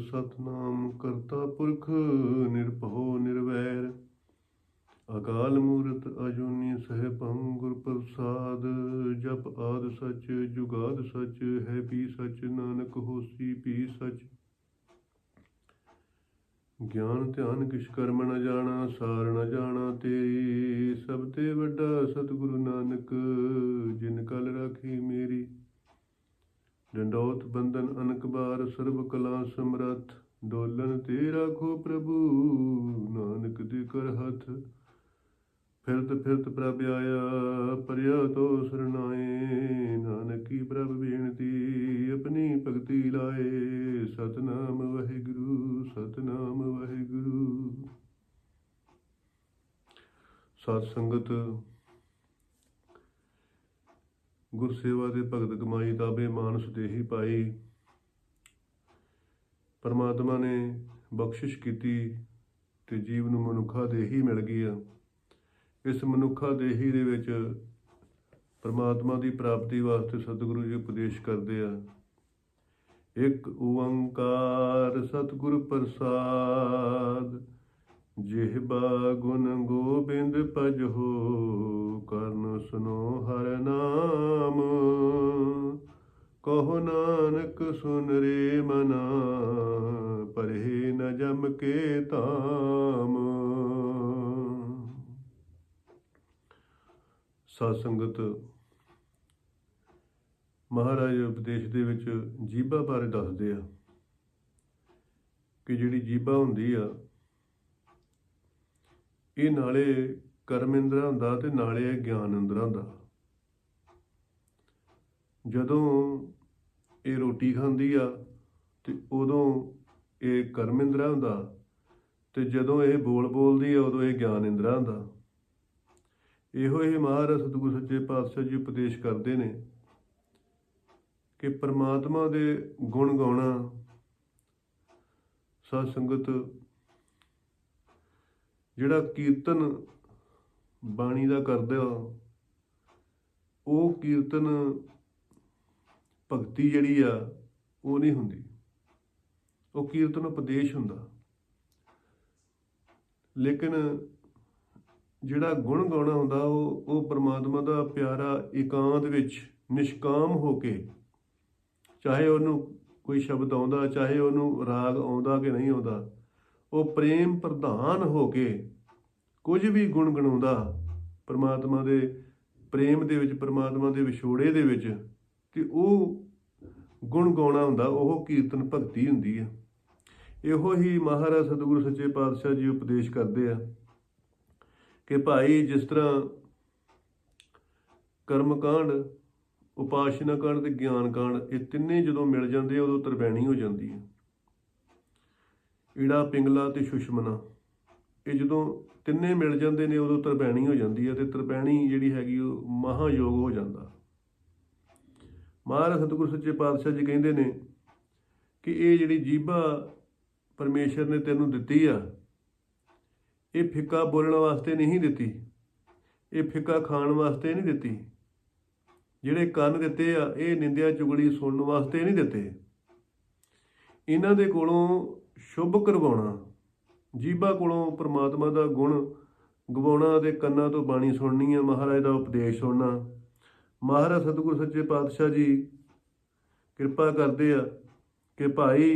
ਸਤਨਾਮ ਕਰਤਾ ਪੁਰਖ ਨਿਰਭਉ ਨਿਰਵੈਰ, ਅਕਾਲ ਮੂਰਤ ਅਜੂਨੀ ਸਹਿਬੰ ਗੁਰ ਪ੍ਰਸਾਦ, ਜਪ ਆਦ ਸਚ, ਜੁਗਾਦ ਸਚ, ਹੈ ਪੀ ਸਚ, ਨਾਨਕ ਹੋਸੀ ਪੀ ਸਚ। ਗਿਆਨ ਧਿਆਨ ਕਿਛ ਕਰਮ ਨ ਜਾਣਾ, ਸਾਰ ਨ ਜਾਣਾ ਤੇਰੀ, ਸਭ ਤੇ ਵੱਡਾ ਸਤਿਗੁਰੂ ਨਾਨਕ, ਜਿਨ ਕਲ ਰਾਖੀ ਮੇਰੀ। ਡੰਡੋਤ ਬੰਧਨ ਅਨਕਬਾਰ ਸਰਬ ਕਲਾ ਸਮਰੱਥ, ਡੋਲਨ ਤੇ ਰਾਖੋ ਪ੍ਰਭੂ, ਨਾਨਕ ਦੇ ਕਰ ਹੱਥ। ਫਿਰਤ ਫਿਰਤ ਪ੍ਰਭ ਆਇਆ ਪਰਿਆ ਤੋ ਸਰਨਾਏ ਨਾਨਕੀ ਪ੍ਰਭ ਬੇਨਤੀ, ਆਪਣੀ ਭਗਤੀ ਲਾਏ। ਸਤਨਾਮ ਵਾਹਿਗੁਰੂ ਸਤਨਾਮ ਵਾਹਿਗੁਰੂ। ਸਤ ਸੰਗਤ ਗੁਰਸੇਵਾ ਦੇ ਭਗਤ ਕਮਾਈ ਤਾਬੇ ਮਾਨਸ ਦੇਹੀ ਪਾਈ। ਪਰਮਾਤਮਾ ਨੇ ਬਖਸ਼ਿਸ਼ ਕੀਤੀ ਤੇ ਜੀਵ ਨੂੰ ਮਨੁੱਖਾ ਦੇਹੀ ਮਿਲ ਗਈ ਆ। ਇਸ ਮਨੁੱਖਾ ਦੇਹੀ ਦੇ ਵਿੱਚ ਪਰਮਾਤਮਾ ਦੀ ਪ੍ਰਾਪਤੀ ਵਾਸਤੇ ਸਤਿਗੁਰੂ ਜੀ ਉਪਦੇਸ਼ ਕਰਦੇ ਆ। ਇੱਕ ਓੰਕਾਰ ਸਤਿਗੁਰ ਪ੍ਰਸਾਦ ਜਿਹਬਾ ਗੁਣ ਗੋਬਿੰਦ ਭਜੋ ਕਰਨ ਸੁਨੋ ਹਰ ਨਾਮ। ਕਹੋ ਨਾਨਕ, ਸੁਨ ਰੇ ਮਨਾ, ਪਰਹੇ ਨ ਜਮ ਕੇ ਤਾਮ ਸਾਧ ਸੰਗਤ ਮਹਾਰਾਜ ਉਪਦੇਸ਼ ਦੇ ਵਿੱਚ ਜੀਭਾ ਬਾਰੇ ਦੱਸਦੇ ਆ ਕਿ ਜਿਹੜੀ ਜੀਭਾ ਹੁੰਦੀ ਆ, ਇਹ ਨਾਲੇ ਕਰਮ ਇੰਦਰਾ ਹੁੰਦਾ ਤੇ ਨਾਲੇ ਇਹ ਗਿਆਨ ਇੰਦਰਾ ਹੁੰਦਾ ਜਦੋਂ ਇਹ ਰੋਟੀ ਖਾਂਦੀ ਆ ਤੇ ਉਦੋਂ ਇਹ ਕਰਮ ਇੰਦਰਾ ਹੁੰਦਾ ਤੇ ਜਦੋਂ ਇਹ ਬੋਲ ਬੋਲਦੀ ਆ ਉਦੋਂ ਇਹ ਗਿਆਨ ਇੰਦਰਾ ਹੁੰਦਾ ਇਹੋ ਇਹ ਮਹਾਰਾਜ ਸਤਿਗੁਰ ਸੱਚੇ ਪਾਤਸ਼ਾਹ ਜੀ ਉਪਦੇਸ਼ ਕਰਦੇ ਨੇ ਕਿ ਪ੍ਰਮਾਤਮਾ ਦੇ ਗੁਣ ਗਾਉਣਾ, ਸਤ ਸੰਗਤ, ਜਿਹੜਾ ਕੀਰਤਨ ਬਾਣੀ ਦਾ ਕਰਦੇ ਆ। ਉਹ ਕੀਰਤਨ ਭਗਤੀ ਜਿਹੜੀ ਆ, ਉਹ ਨਹੀਂ ਹੁੰਦੀ। ਉਹ ਕੀਰਤਨ ਉਪਦੇਸ਼ ਹੁੰਦਾ। ਲੇਕਿਨ ਜਿਹੜਾ ਗੁਣ ਗਾਉਣਾ ਹੁੰਦਾ, ਉਹ ਉਹ ਪ੍ਰਮਾਤਮਾ ਦਾ ਪਿਆਰਾ ਇਕਾਂਤ ਵਿੱਚ ਨਿਸ਼ਕਾਮ ਹੋ ਕੇ, ਚਾਹੇ ਉਹਨੂੰ ਕੋਈ ਸ਼ਬਦ ਆਉਂਦਾ, ਚਾਹੇ ਉਹਨੂੰ ਰਾਗ ਆਉਂਦਾ ਕਿ ਨਹੀਂ ਆਉਂਦਾ, ਉਹ ਪ੍ਰੇਮ ਪ੍ਰਧਾਨ ਹੋ ਕੇ ਕੁਝ ਵੀ ਗੁਣ ਗਣਾਉਂਦਾ ਪਰਮਾਤਮਾ ਦੇ ਪ੍ਰੇਮ ਦੇ ਵਿੱਚ, ਪਰਮਾਤਮਾ ਦੇ ਵਿਛੋੜੇ ਦੇ ਵਿੱਚ, ਤੇ ਉਹ ਗੁਣ ਗਾਉਣਾ ਹੁੰਦਾ, ਉਹ ਕੀਰਤਨ ਭਗਤੀ ਹੁੰਦੀ ਹੈ ਇਹੋ ਹੀ ਮਹਾਰਾਜ ਸਤਿਗੁਰੂ ਸੱਚੇ ਪਾਤਸ਼ਾਹ ਜੀ ਉਪਦੇਸ਼ ਕਰਦੇ ਆ ਕਿ ਭਾਈ ਜਿਸ ਤਰ੍ਹਾਂ ਕਰਮ ਕਾਂਡ ਉਪਾਸ਼ਨਾ ਕਾਂਡ ਤੇ ਗਿਆਨ ਕਾਂਡ, ਇਹ ਤਿੰਨੇ ਜਦੋਂ ਮਿਲ ਜਾਂਦੇ ਆ, ਉਦੋਂ ਤਰਬੈਣੀ ਹੋ ਜਾਂਦੀ ਹੈ ਈੜਾ, ਪਿੰਗਲਾ ਤੇ ਸੁਸ਼ਮਨਾ। ਕਿ ਜਦੋਂ ਤਿੰਨੇ ਮਿਲ ਜਾਂਦੇ ਨੇ, ਉਦੋਂ ਤਰਪੈਣੀ ਹੋ ਜਾਂਦੀ ਹੈ ਤੇ ਤਰਪੈਣੀ ਜਿਹੜੀ ਹੈਗੀ ਉਹ ਮਹਾਯੋਗ ਹੋ ਜਾਂਦਾ। ਮਹਾਰਾਜ ਸਤਿਗੁਰ ਸੱਚੇ ਪਾਤਸ਼ਾਹ ਜੀ ਕਹਿੰਦੇ ਨੇ ਕਿ ਇਹ ਜਿਹੜੀ ਜੀਭਾ ਪਰਮੇਸ਼ਰ ਨੇ ਤੈਨੂੰ ਦਿੱਤੀ ਆ, ਇਹ ਫਿੱਕਾ ਬੋਲਣ ਵਾਸਤੇ ਨਹੀਂ ਦਿੱਤੀ, ਇਹ ਫਿੱਕਾ ਖਾਣ ਵਾਸਤੇ ਨਹੀਂ ਦਿੱਤੀ। ਜਿਹੜੇ ਕੰਨ ਦਿੱਤੇ ਆ, ਇਹ ਨਿੰਦਿਆ ਚੁਗਲੀ ਸੁਣਨ ਵਾਸਤੇ ਨਹੀਂ ਦਿੱਤੇ। ਇਹਨਾਂ ਦੇ ਕੋਲੋਂ ਸ਼ੁਭ ਕਰਵਾਉਣਾ ਜੀਭਾ ਕੋਲੋਂ ਪ੍ਰਮਾਤਮਾ ਦਾ ਗੁਣ ਗਵਾਉਣਾ ਤੇ ਕੰਨਾਂ ਤੋਂ ਬਾਣੀ ਸੁਣਨੀ ਆ, ਮਹਾਰਾਜ ਦਾ ਉਪਦੇਸ਼ ਸੁਣਨਾ। ਮਹਾਰਾਜ ਸਤਿਗੁਰ ਸੱਚੇ ਪਾਤਸ਼ਾਹ ਜੀ ਕਿਰਪਾ ਕਰਦੇ ਆ ਕਿ ਭਾਈ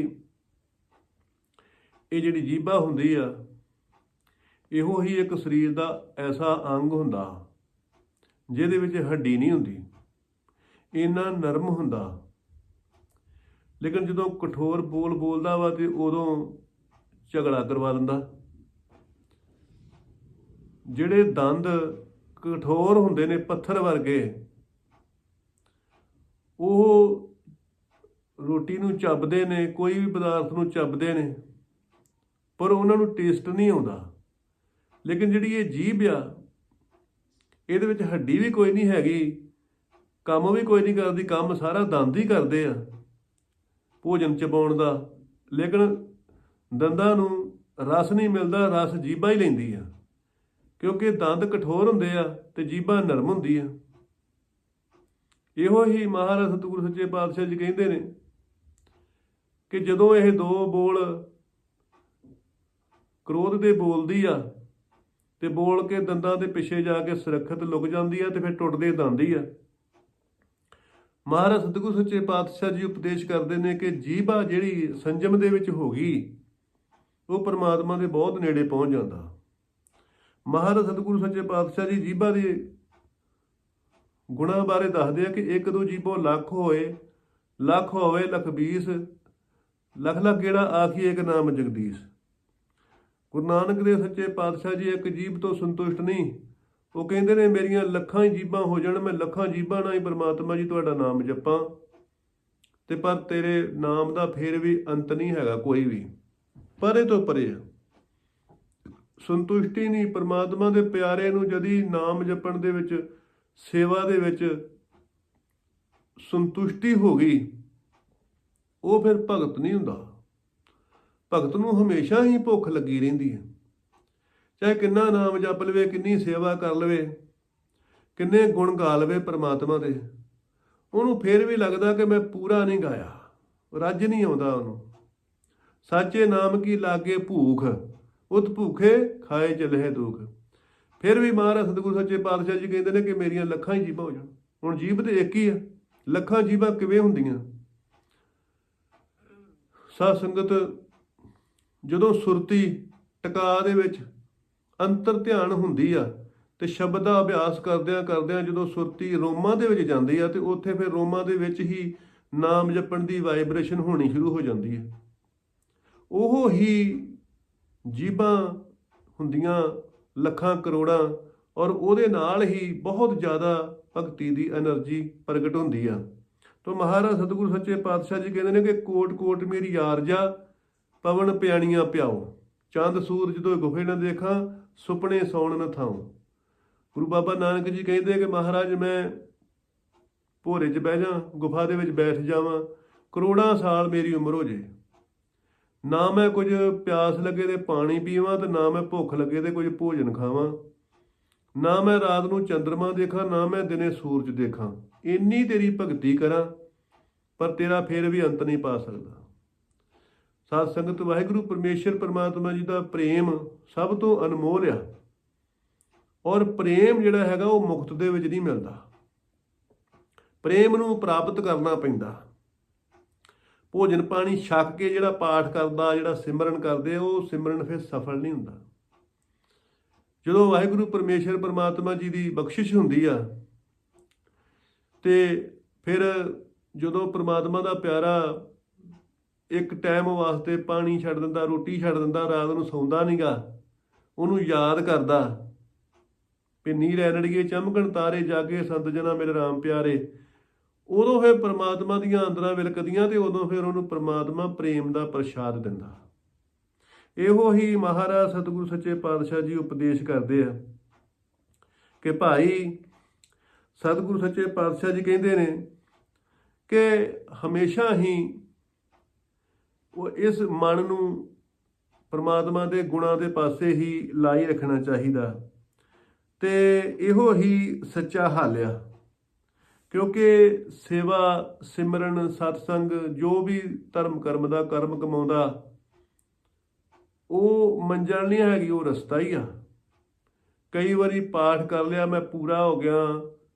ਇਹ ਜਿਹੜੀ ਜੀਬਾ ਹੁੰਦੀ ਆ, ਇਹੋ ਹੀ ਇੱਕ ਸਰੀਰ ਦਾ ਐਸਾ ਅੰਗ ਹੁੰਦਾ ਜਿਹਦੇ ਵਿੱਚ ਹੱਡੀ ਨਹੀਂ ਹੁੰਦੀ, ਇੰਨਾ ਨਰਮ ਹੁੰਦਾ। ਲੇਕਿਨ ਜਦੋਂ ਕਠੋਰ ਬੋਲ ਬੋਲਦਾ ਵਾ ਤੇ ਉਦੋਂ ਝਗੜਾ ਕਰਵਾ ਦਿੰਦਾ। ਜਿਹੜੇ ਦੰਦ ਕਠੋਰ ਹੁੰਦੇ ਨੇ ਪੱਥਰ ਵਰਗੇ, ਉਹ ਰੋਟੀ ਨੂੰ ਚੱਬਦੇ ਨੇ, ਕੋਈ ਵੀ ਪਦਾਰਥ ਨੂੰ ਚੱਬਦੇ ਨੇ, ਪਰ ਉਹਨਾਂ ਨੂੰ ਟੇਸਟ ਨਹੀਂ ਆਉਂਦਾ। ਲੇਕਿਨ ਜਿਹੜੀ ਇਹ ਜੀਭ ਆ, ਇਹਦੇ ਵਿੱਚ ਹੱਡੀ ਵੀ ਕੋਈ ਨਹੀਂ ਹੈਗੀ, ਕੰਮ ਵੀ ਕੋਈ ਨਹੀਂ ਕਰਦੀ, ਕੰਮ ਸਾਰਾ ਦੰਦ ਹੀ ਕਰਦੇ ਆ, ਭੋਜਨ ਚਬਾਉਣ ਦਾ। ਲੇਕਿਨ ਦੰਦਾਂ ਨੂੰ ਰਸ ਨਹੀਂ ਮਿਲਦਾ, ਰਸ ਜੀਭਾ ਹੀ ਲੈਂਦੀ ਆ। ਕਿਉਂਕਿ ਦੰਦ ਕਠੋਰ ਹੁੰਦੇ ਆ ਤੇ ਜੀਭਾ ਨਰਮ ਹੁੰਦੀ ਆ ਇਹੋ ਹੀ ਮਹਾਰਾਜ ਸਤਿਗੁਰੂ ਸੱਚੇ ਪਾਤਸ਼ਾਹ ਜੀ ਕਹਿੰਦੇ ਨੇ ਕਿ ਜਦੋਂ ਇਹ ਦੋ ਬੋਲ ਕ੍ਰੋਧ ਦੇ ਬੋਲਦੀ ਆ, ਤੇ ਬੋਲ ਕੇ ਦੰਦਾਂ ਦੇ ਪਿੱਛੇ ਜਾ ਕੇ ਸੁਰੱਖਿਅਤ ਲੁਕ ਜਾਂਦੀ ਆ ਤੇ ਫਿਰ ਟੁੱਟਦੇ ਦੰਦੀ ਆ। ਮਹਾਰਾਜ ਸਤਿਗੁਰੂ ਸੱਚੇ ਪਾਤਸ਼ਾਹ ਜੀ ਉਪਦੇਸ਼ ਕਰਦੇ ਨੇ ਕਿ ਜੀਭਾ ਜਿਹੜੀ ਸੰਜਮ ਦੇ ਵਿੱਚ ਹੋ ਗਈ ਉਹ ਪਰਮਾਤਮਾ ਦੇ ਬਹੁਤ ਨੇੜੇ ਪਹੁੰਚ ਜਾਂਦਾ। ਮਹਾਰਾਜ ਸਤਿਗੁਰੂ ਸੱਚੇ ਪਾਤਸ਼ਾਹ ਜੀ ਜੀਭਾ ਦੇ ਗੁਣਾਂ ਬਾਰੇ ਦੱਸਦੇ ਆ ਕਿ ਇੱਕ ਦੋ ਜੀਬੋ ਲੱਖ ਹੋਏ, ਲੱਖ ਹੋਵੇ, ਲੱਖ 20 ਲੱਖ ਲੱਖ ਕਿਹੜਾ ਆਖੀ ਇੱਕ ਨਾਮ ਜਗਦੀਸ਼। ਗੁਰੂ ਨਾਨਕ ਦੇਵ ਸੱਚੇ ਪਾਤਸ਼ਾਹ ਜੀ ਇੱਕ ਜੀਭ ਤੋਂ ਸੰਤੁਸ਼ਟ ਨਹੀਂ। ਉਹ ਕਹਿੰਦੇ ਨੇ, ਮੇਰੀਆਂ ਲੱਖਾਂ ਹੀ ਜੀਬਾਂ ਹੋ ਜਾਣ, ਮੈਂ ਲੱਖਾਂ ਜੀਬਾਂ ਨਾਲ ਹੀ ਪਰਮਾਤਮਾ ਜੀ ਤੁਹਾਡਾ ਨਾਮ ਜਪਾਂ। ਤੇ ਪਰ ਤੇਰੇ ਨਾਮ ਦਾ ਫੇਰ ਵੀ ਅੰਤ ਨਹੀਂ ਹੈਗਾ ਕੋਈ ਵੀ। ਪਰੇ ਤੋਂ ਪਰੇ ਆ। ਸੰਤੁਸ਼ਟੀ ਨਹੀਂ, ਪਰਮਾਤਮਾ ਦੇ ਪਿਆਰੇ ਨੂੰ ਜਦੀ ਨਾਮ ਜਪਣ ਦੇ ਵਿੱਚ, ਸੇਵਾ ਦੇ ਵਿੱਚ ਸੰਤੁਸ਼ਟੀ ਹੋ ਗਈ, ਉਹ ਫਿਰ ਭਗਤ ਨਹੀਂ ਹੁੰਦਾ। ਭਗਤ ਨੂੰ ਹਮੇਸ਼ਾ ਹੀ ਭੁੱਖ ਲੱਗੀ ਰਹਿੰਦੀ ਹੈ। ਚਾਹੇ ਕਿੰਨਾ ਨਾਮ ਜਪ ਲਵੇ, ਕਿੰਨੀ ਸੇਵਾ ਕਰ ਲਵੇ, ਕਿੰਨੇ ਗੁਣ ਗਾ ਲਵੇ ਪ੍ਰਮਾਤਮਾ ਦੇ, ਉਹਨੂੰ ਫਿਰ ਵੀ ਲੱਗਦਾ ਕਿ ਮੈਂ ਪੂਰਾ ਨਹੀਂ ਗਾਇਆ, ਰੱਜ ਨਹੀਂ ਆਉਂਦਾ ਉਹਨੂੰ। ਸਾਚੇ ਨਾਮ ਕੀ ਲਾਗੇ ਭੂਖ, ਉਤ ਭੂਖੇ ਖਾਏ ਚਲਹਿ ਦੁਖ। ਫਿਰ ਵੀ ਮਹਾਰਾਜ ਸਤਿਗੁਰੂ ਸੱਚੇ ਪਾਤਸ਼ਾਹ ਜੀ ਕਹਿੰਦੇ ਨੇ ਕਿ ਮੇਰੀਆਂ ਲੱਖਾਂ ਹੀ ਜੀਬਾਂ ਹੋ ਜਾਣ। ਹੁਣ ਜੀਬ ਤੇ ਇੱਕ ਹੀ ਆ। ਲੱਖਾਂ ਜੀਬਾਂ ਕਿਵੇਂ ਹੁੰਦੀਆਂ? ਸਾਧ ਸੰਗਤ, ਜਦੋਂ ਸੁਰਤੀ ਟਿਕਾ ਦੇ ਵਿੱਚ ਅੰਤਰ ਧਿਆਨ ਹੁੰਦੀ ਆ, ਤੇ ਸ਼ਬਦ ਦਾ ਅਭਿਆਸ ਕਰਦਿਆਂ ਕਰਦਿਆਂ ਜਦੋਂ ਸੁਰਤੀ ਰੋਮਾਂ ਦੇ ਵਿੱਚ ਜਾਂਦੀ ਆ, ਤੇ ਉੱਥੇ ਫਿਰ ਰੋਮਾਂ ਦੇ ਵਿੱਚ ਹੀ ਨਾਮ ਜਪਣ ਦੀ ਵਾਈਬ੍ਰੇਸ਼ਨ ਹੋਣੀ ਸ਼ੁਰੂ ਹੋ ਜਾਂਦੀ ਹੈ ਉਹ ਹੀ ਜੀਬਾਂ ਹੁੰਦੀਆਂ ਲੱਖਾਂ ਕਰੋੜਾਂ ਔਰ ਉਹਦੇ ਨਾਲ ਹੀ ਬਹੁਤ ਜ਼ਿਆਦਾ ਭਗਤੀ ਦੀ એનર્ਜੀ ਪ੍ਰਗਟ ਹੁੰਦੀ ਆ। ਤੋਂ ਮਹਾਰਾਜ ਸਤਿਗੁਰੂ ਸੱਚੇ ਪਾਤਸ਼ਾਹ ਜੀ ਕਹਿੰਦੇ ਨੇ ਕਿ ਕੋਟ ਕੋਟ ਮੇਰੀ ਯਾਰਜਾ ਪਵਨ ਪਿਆਣੀਆਂ ਪਿਆਓ। ਚੰਦ ਸੂਰਜ ਜਦੋਂ ਗੁਫੇ ਨਾ ਦੇਖਾਂ, ਸੁਪਨੇ ਸੌਣ ਨਾ ਥਾਉ। ਗੁਰੂ ਬਾਬਾ ਨਾਨਕ ਜੀ ਕਹਿੰਦੇ ਕਿ ਮਹਾਰਾਜ ਮੈਂ ਭੋਰੇ 'ਚ ਬਹਿ ਜਾ, ਗੁਫਾ ਦੇ ਵਿੱਚ ਬੈਠ ਜਾਵਾਂ, ਕਰੋੜਾਂ ਸਾਲ ਮੇਰੀ ਉਮਰ ਹੋ ਜੇ। ਨਾ ਮੈਂ ਕੁਝ ਪਿਆਸ ਲੱਗੇ ਤੇ ਪਾਣੀ ਪੀਵਾਂ ਤੇ ਨਾ ਮੈਂ ਭੁੱਖ ਲੱਗੇ ਤੇ ਕੁਝ ਭੋਜਨ ਖਾਵਾਂ। ਨਾ ਮੈਂ ਰਾਤ ਨੂੰ ਚੰ드ਰਮਾ ਦੇਖਾਂ, ਨਾ ਮੈਂ ਦਿਨੇ ਸੂਰਜ ਦੇਖਾਂ। ਇੰਨੀ ਤੇਰੀ ਭਗਤੀ ਕਰਾਂ, ਪਰ ਤੇਰਾ ਫੇਰ ਵੀ ਅੰਤ ਨਹੀਂ ਪਾ ਸਕਦਾ। ਸਾਧ ਸੰਗਤ, ਵਾਹਿਗੁਰੂ, ਪਰਮੇਸ਼ਰ, ਪਰਮਾਤਮਾ ਜੀ ਦਾ ਪ੍ਰੇਮ ਸਭ ਤੋਂ ਅਨਮੋਲ ਆ। ਔਰ ਪ੍ਰੇਮ ਜਿਹੜਾ ਹੈਗਾ ਉਹ ਮੁਕਤ ਦੇ ਵਿੱਚ ਨਹੀਂ ਮਿਲਦਾ। ਪ੍ਰੇਮ ਨੂੰ ਪ੍ਰਾਪਤ ਕਰਨਾ ਪੈਂਦਾ। ਭੋਜਨ ਪਾਣੀ ਛੱਕ ਕੇ ਜਿਹੜਾ ਪਾਠ ਕਰਦਾ, ਜਿਹੜਾ ਸਿਮਰਨ ਕਰਦੇ, ਉਹ ਸਿਮਰਨ ਫਿਰ ਸਫਲ ਨਹੀਂ ਹੁੰਦਾ। ਜਦੋਂ ਵਾਹਿਗੁਰੂ ਪਰਮੇਸ਼ਰ ਪਰਮਾਤਮਾ ਜੀ ਦੀ ਬਖਸ਼ਿਸ਼ ਹੁੰਦੀ ਆ, ਤੇ ਫਿਰ ਜਦੋਂ ਪਰਮਾਤਮਾ ਦਾ ਪਿਆਰਾ ਇੱਕ ਟਾਈਮ ਵਾਸਤੇ ਪਾਣੀ ਛੱਡ ਦਿੰਦਾ, ਰੋਟੀ ਛੱਡ ਦਿੰਦਾ, ਰਾਤ ਨੂੰ ਸੌਂਦਾ ਨਹੀਂਗਾ ਉਹਨੂੰ ਯਾਦ ਕਰਦਾ, ਵੀ ਨੀਰ ਐਨੜੀਏ ਚਮਕਣ ਤਾਰੇ ਜਾਗੇ ਸੰਤ ਜਨਾ ਮੇਰੇ ਰਾਮ ਪਿਆਰੇ ਉਦੋਂ ਫਿਰ ਪ੍ਰਮਾਤਮਾ ਦੀਆਂ ਅੰਦਰਾਂ ਵਿਲਕਦੀਆਂ ਤੇ ਉਦੋਂ ਫਿਰ ਉਹਨੂੰ ਪ੍ਰਮਾਤਮਾ ਪ੍ਰੇਮ ਦਾ ਪ੍ਰਸ਼ਾਦ ਦਿੰਦਾ। ਇਹੋ ਹੀ ਮਹਾਰਾਜ ਸਤਿਗੁਰੂ ਸੱਚੇ ਪਾਤਸ਼ਾਹ ਜੀ ਉਪਦੇਸ਼ ਕਰਦੇ ਆ ਕਿ ਭਾਈ ਸਤਿਗੁਰੂ ਸੱਚੇ ਪਾਤਸ਼ਾਹ ਜੀ ਕਹਿੰਦੇ ਨੇ ਕਿ ਹਮੇਸ਼ਾ ਹੀ ਉਹ ਇਸ ਮਨ ਨੂੰ ਪਰਮਾਤਮਾ ਦੇ ਗੁਣਾਂ ਦੇ ਪਾਸੇ ਹੀ ਲਾਈ ਰੱਖਣਾ ਚਾਹੀਦਾ ਤੇ ਇਹੋ ਹੀ ਸੱਚਾ ਹੱਲ ਆ। ਕਿਉਂਕਿ ਸੇਵਾ, ਸਿਮਰਨ, ਸਤਸੰਗ, ਜੋ ਵੀ ਧਰਮ ਕਰਮ ਦਾ ਕਰਮ ਕਮਾਉਂਦਾ, ਉਹ ਮੰਜ਼ਲ ਨਹੀਂ ਹੈਗੀ, ਉਹ ਰਸਤਾ ਹੀ ਆ। ਕਈ ਵਾਰੀ ਪਾਠ ਕਰ ਲਿਆ, ਮੈਂ ਪੂਰਾ ਹੋ ਗਿਆ,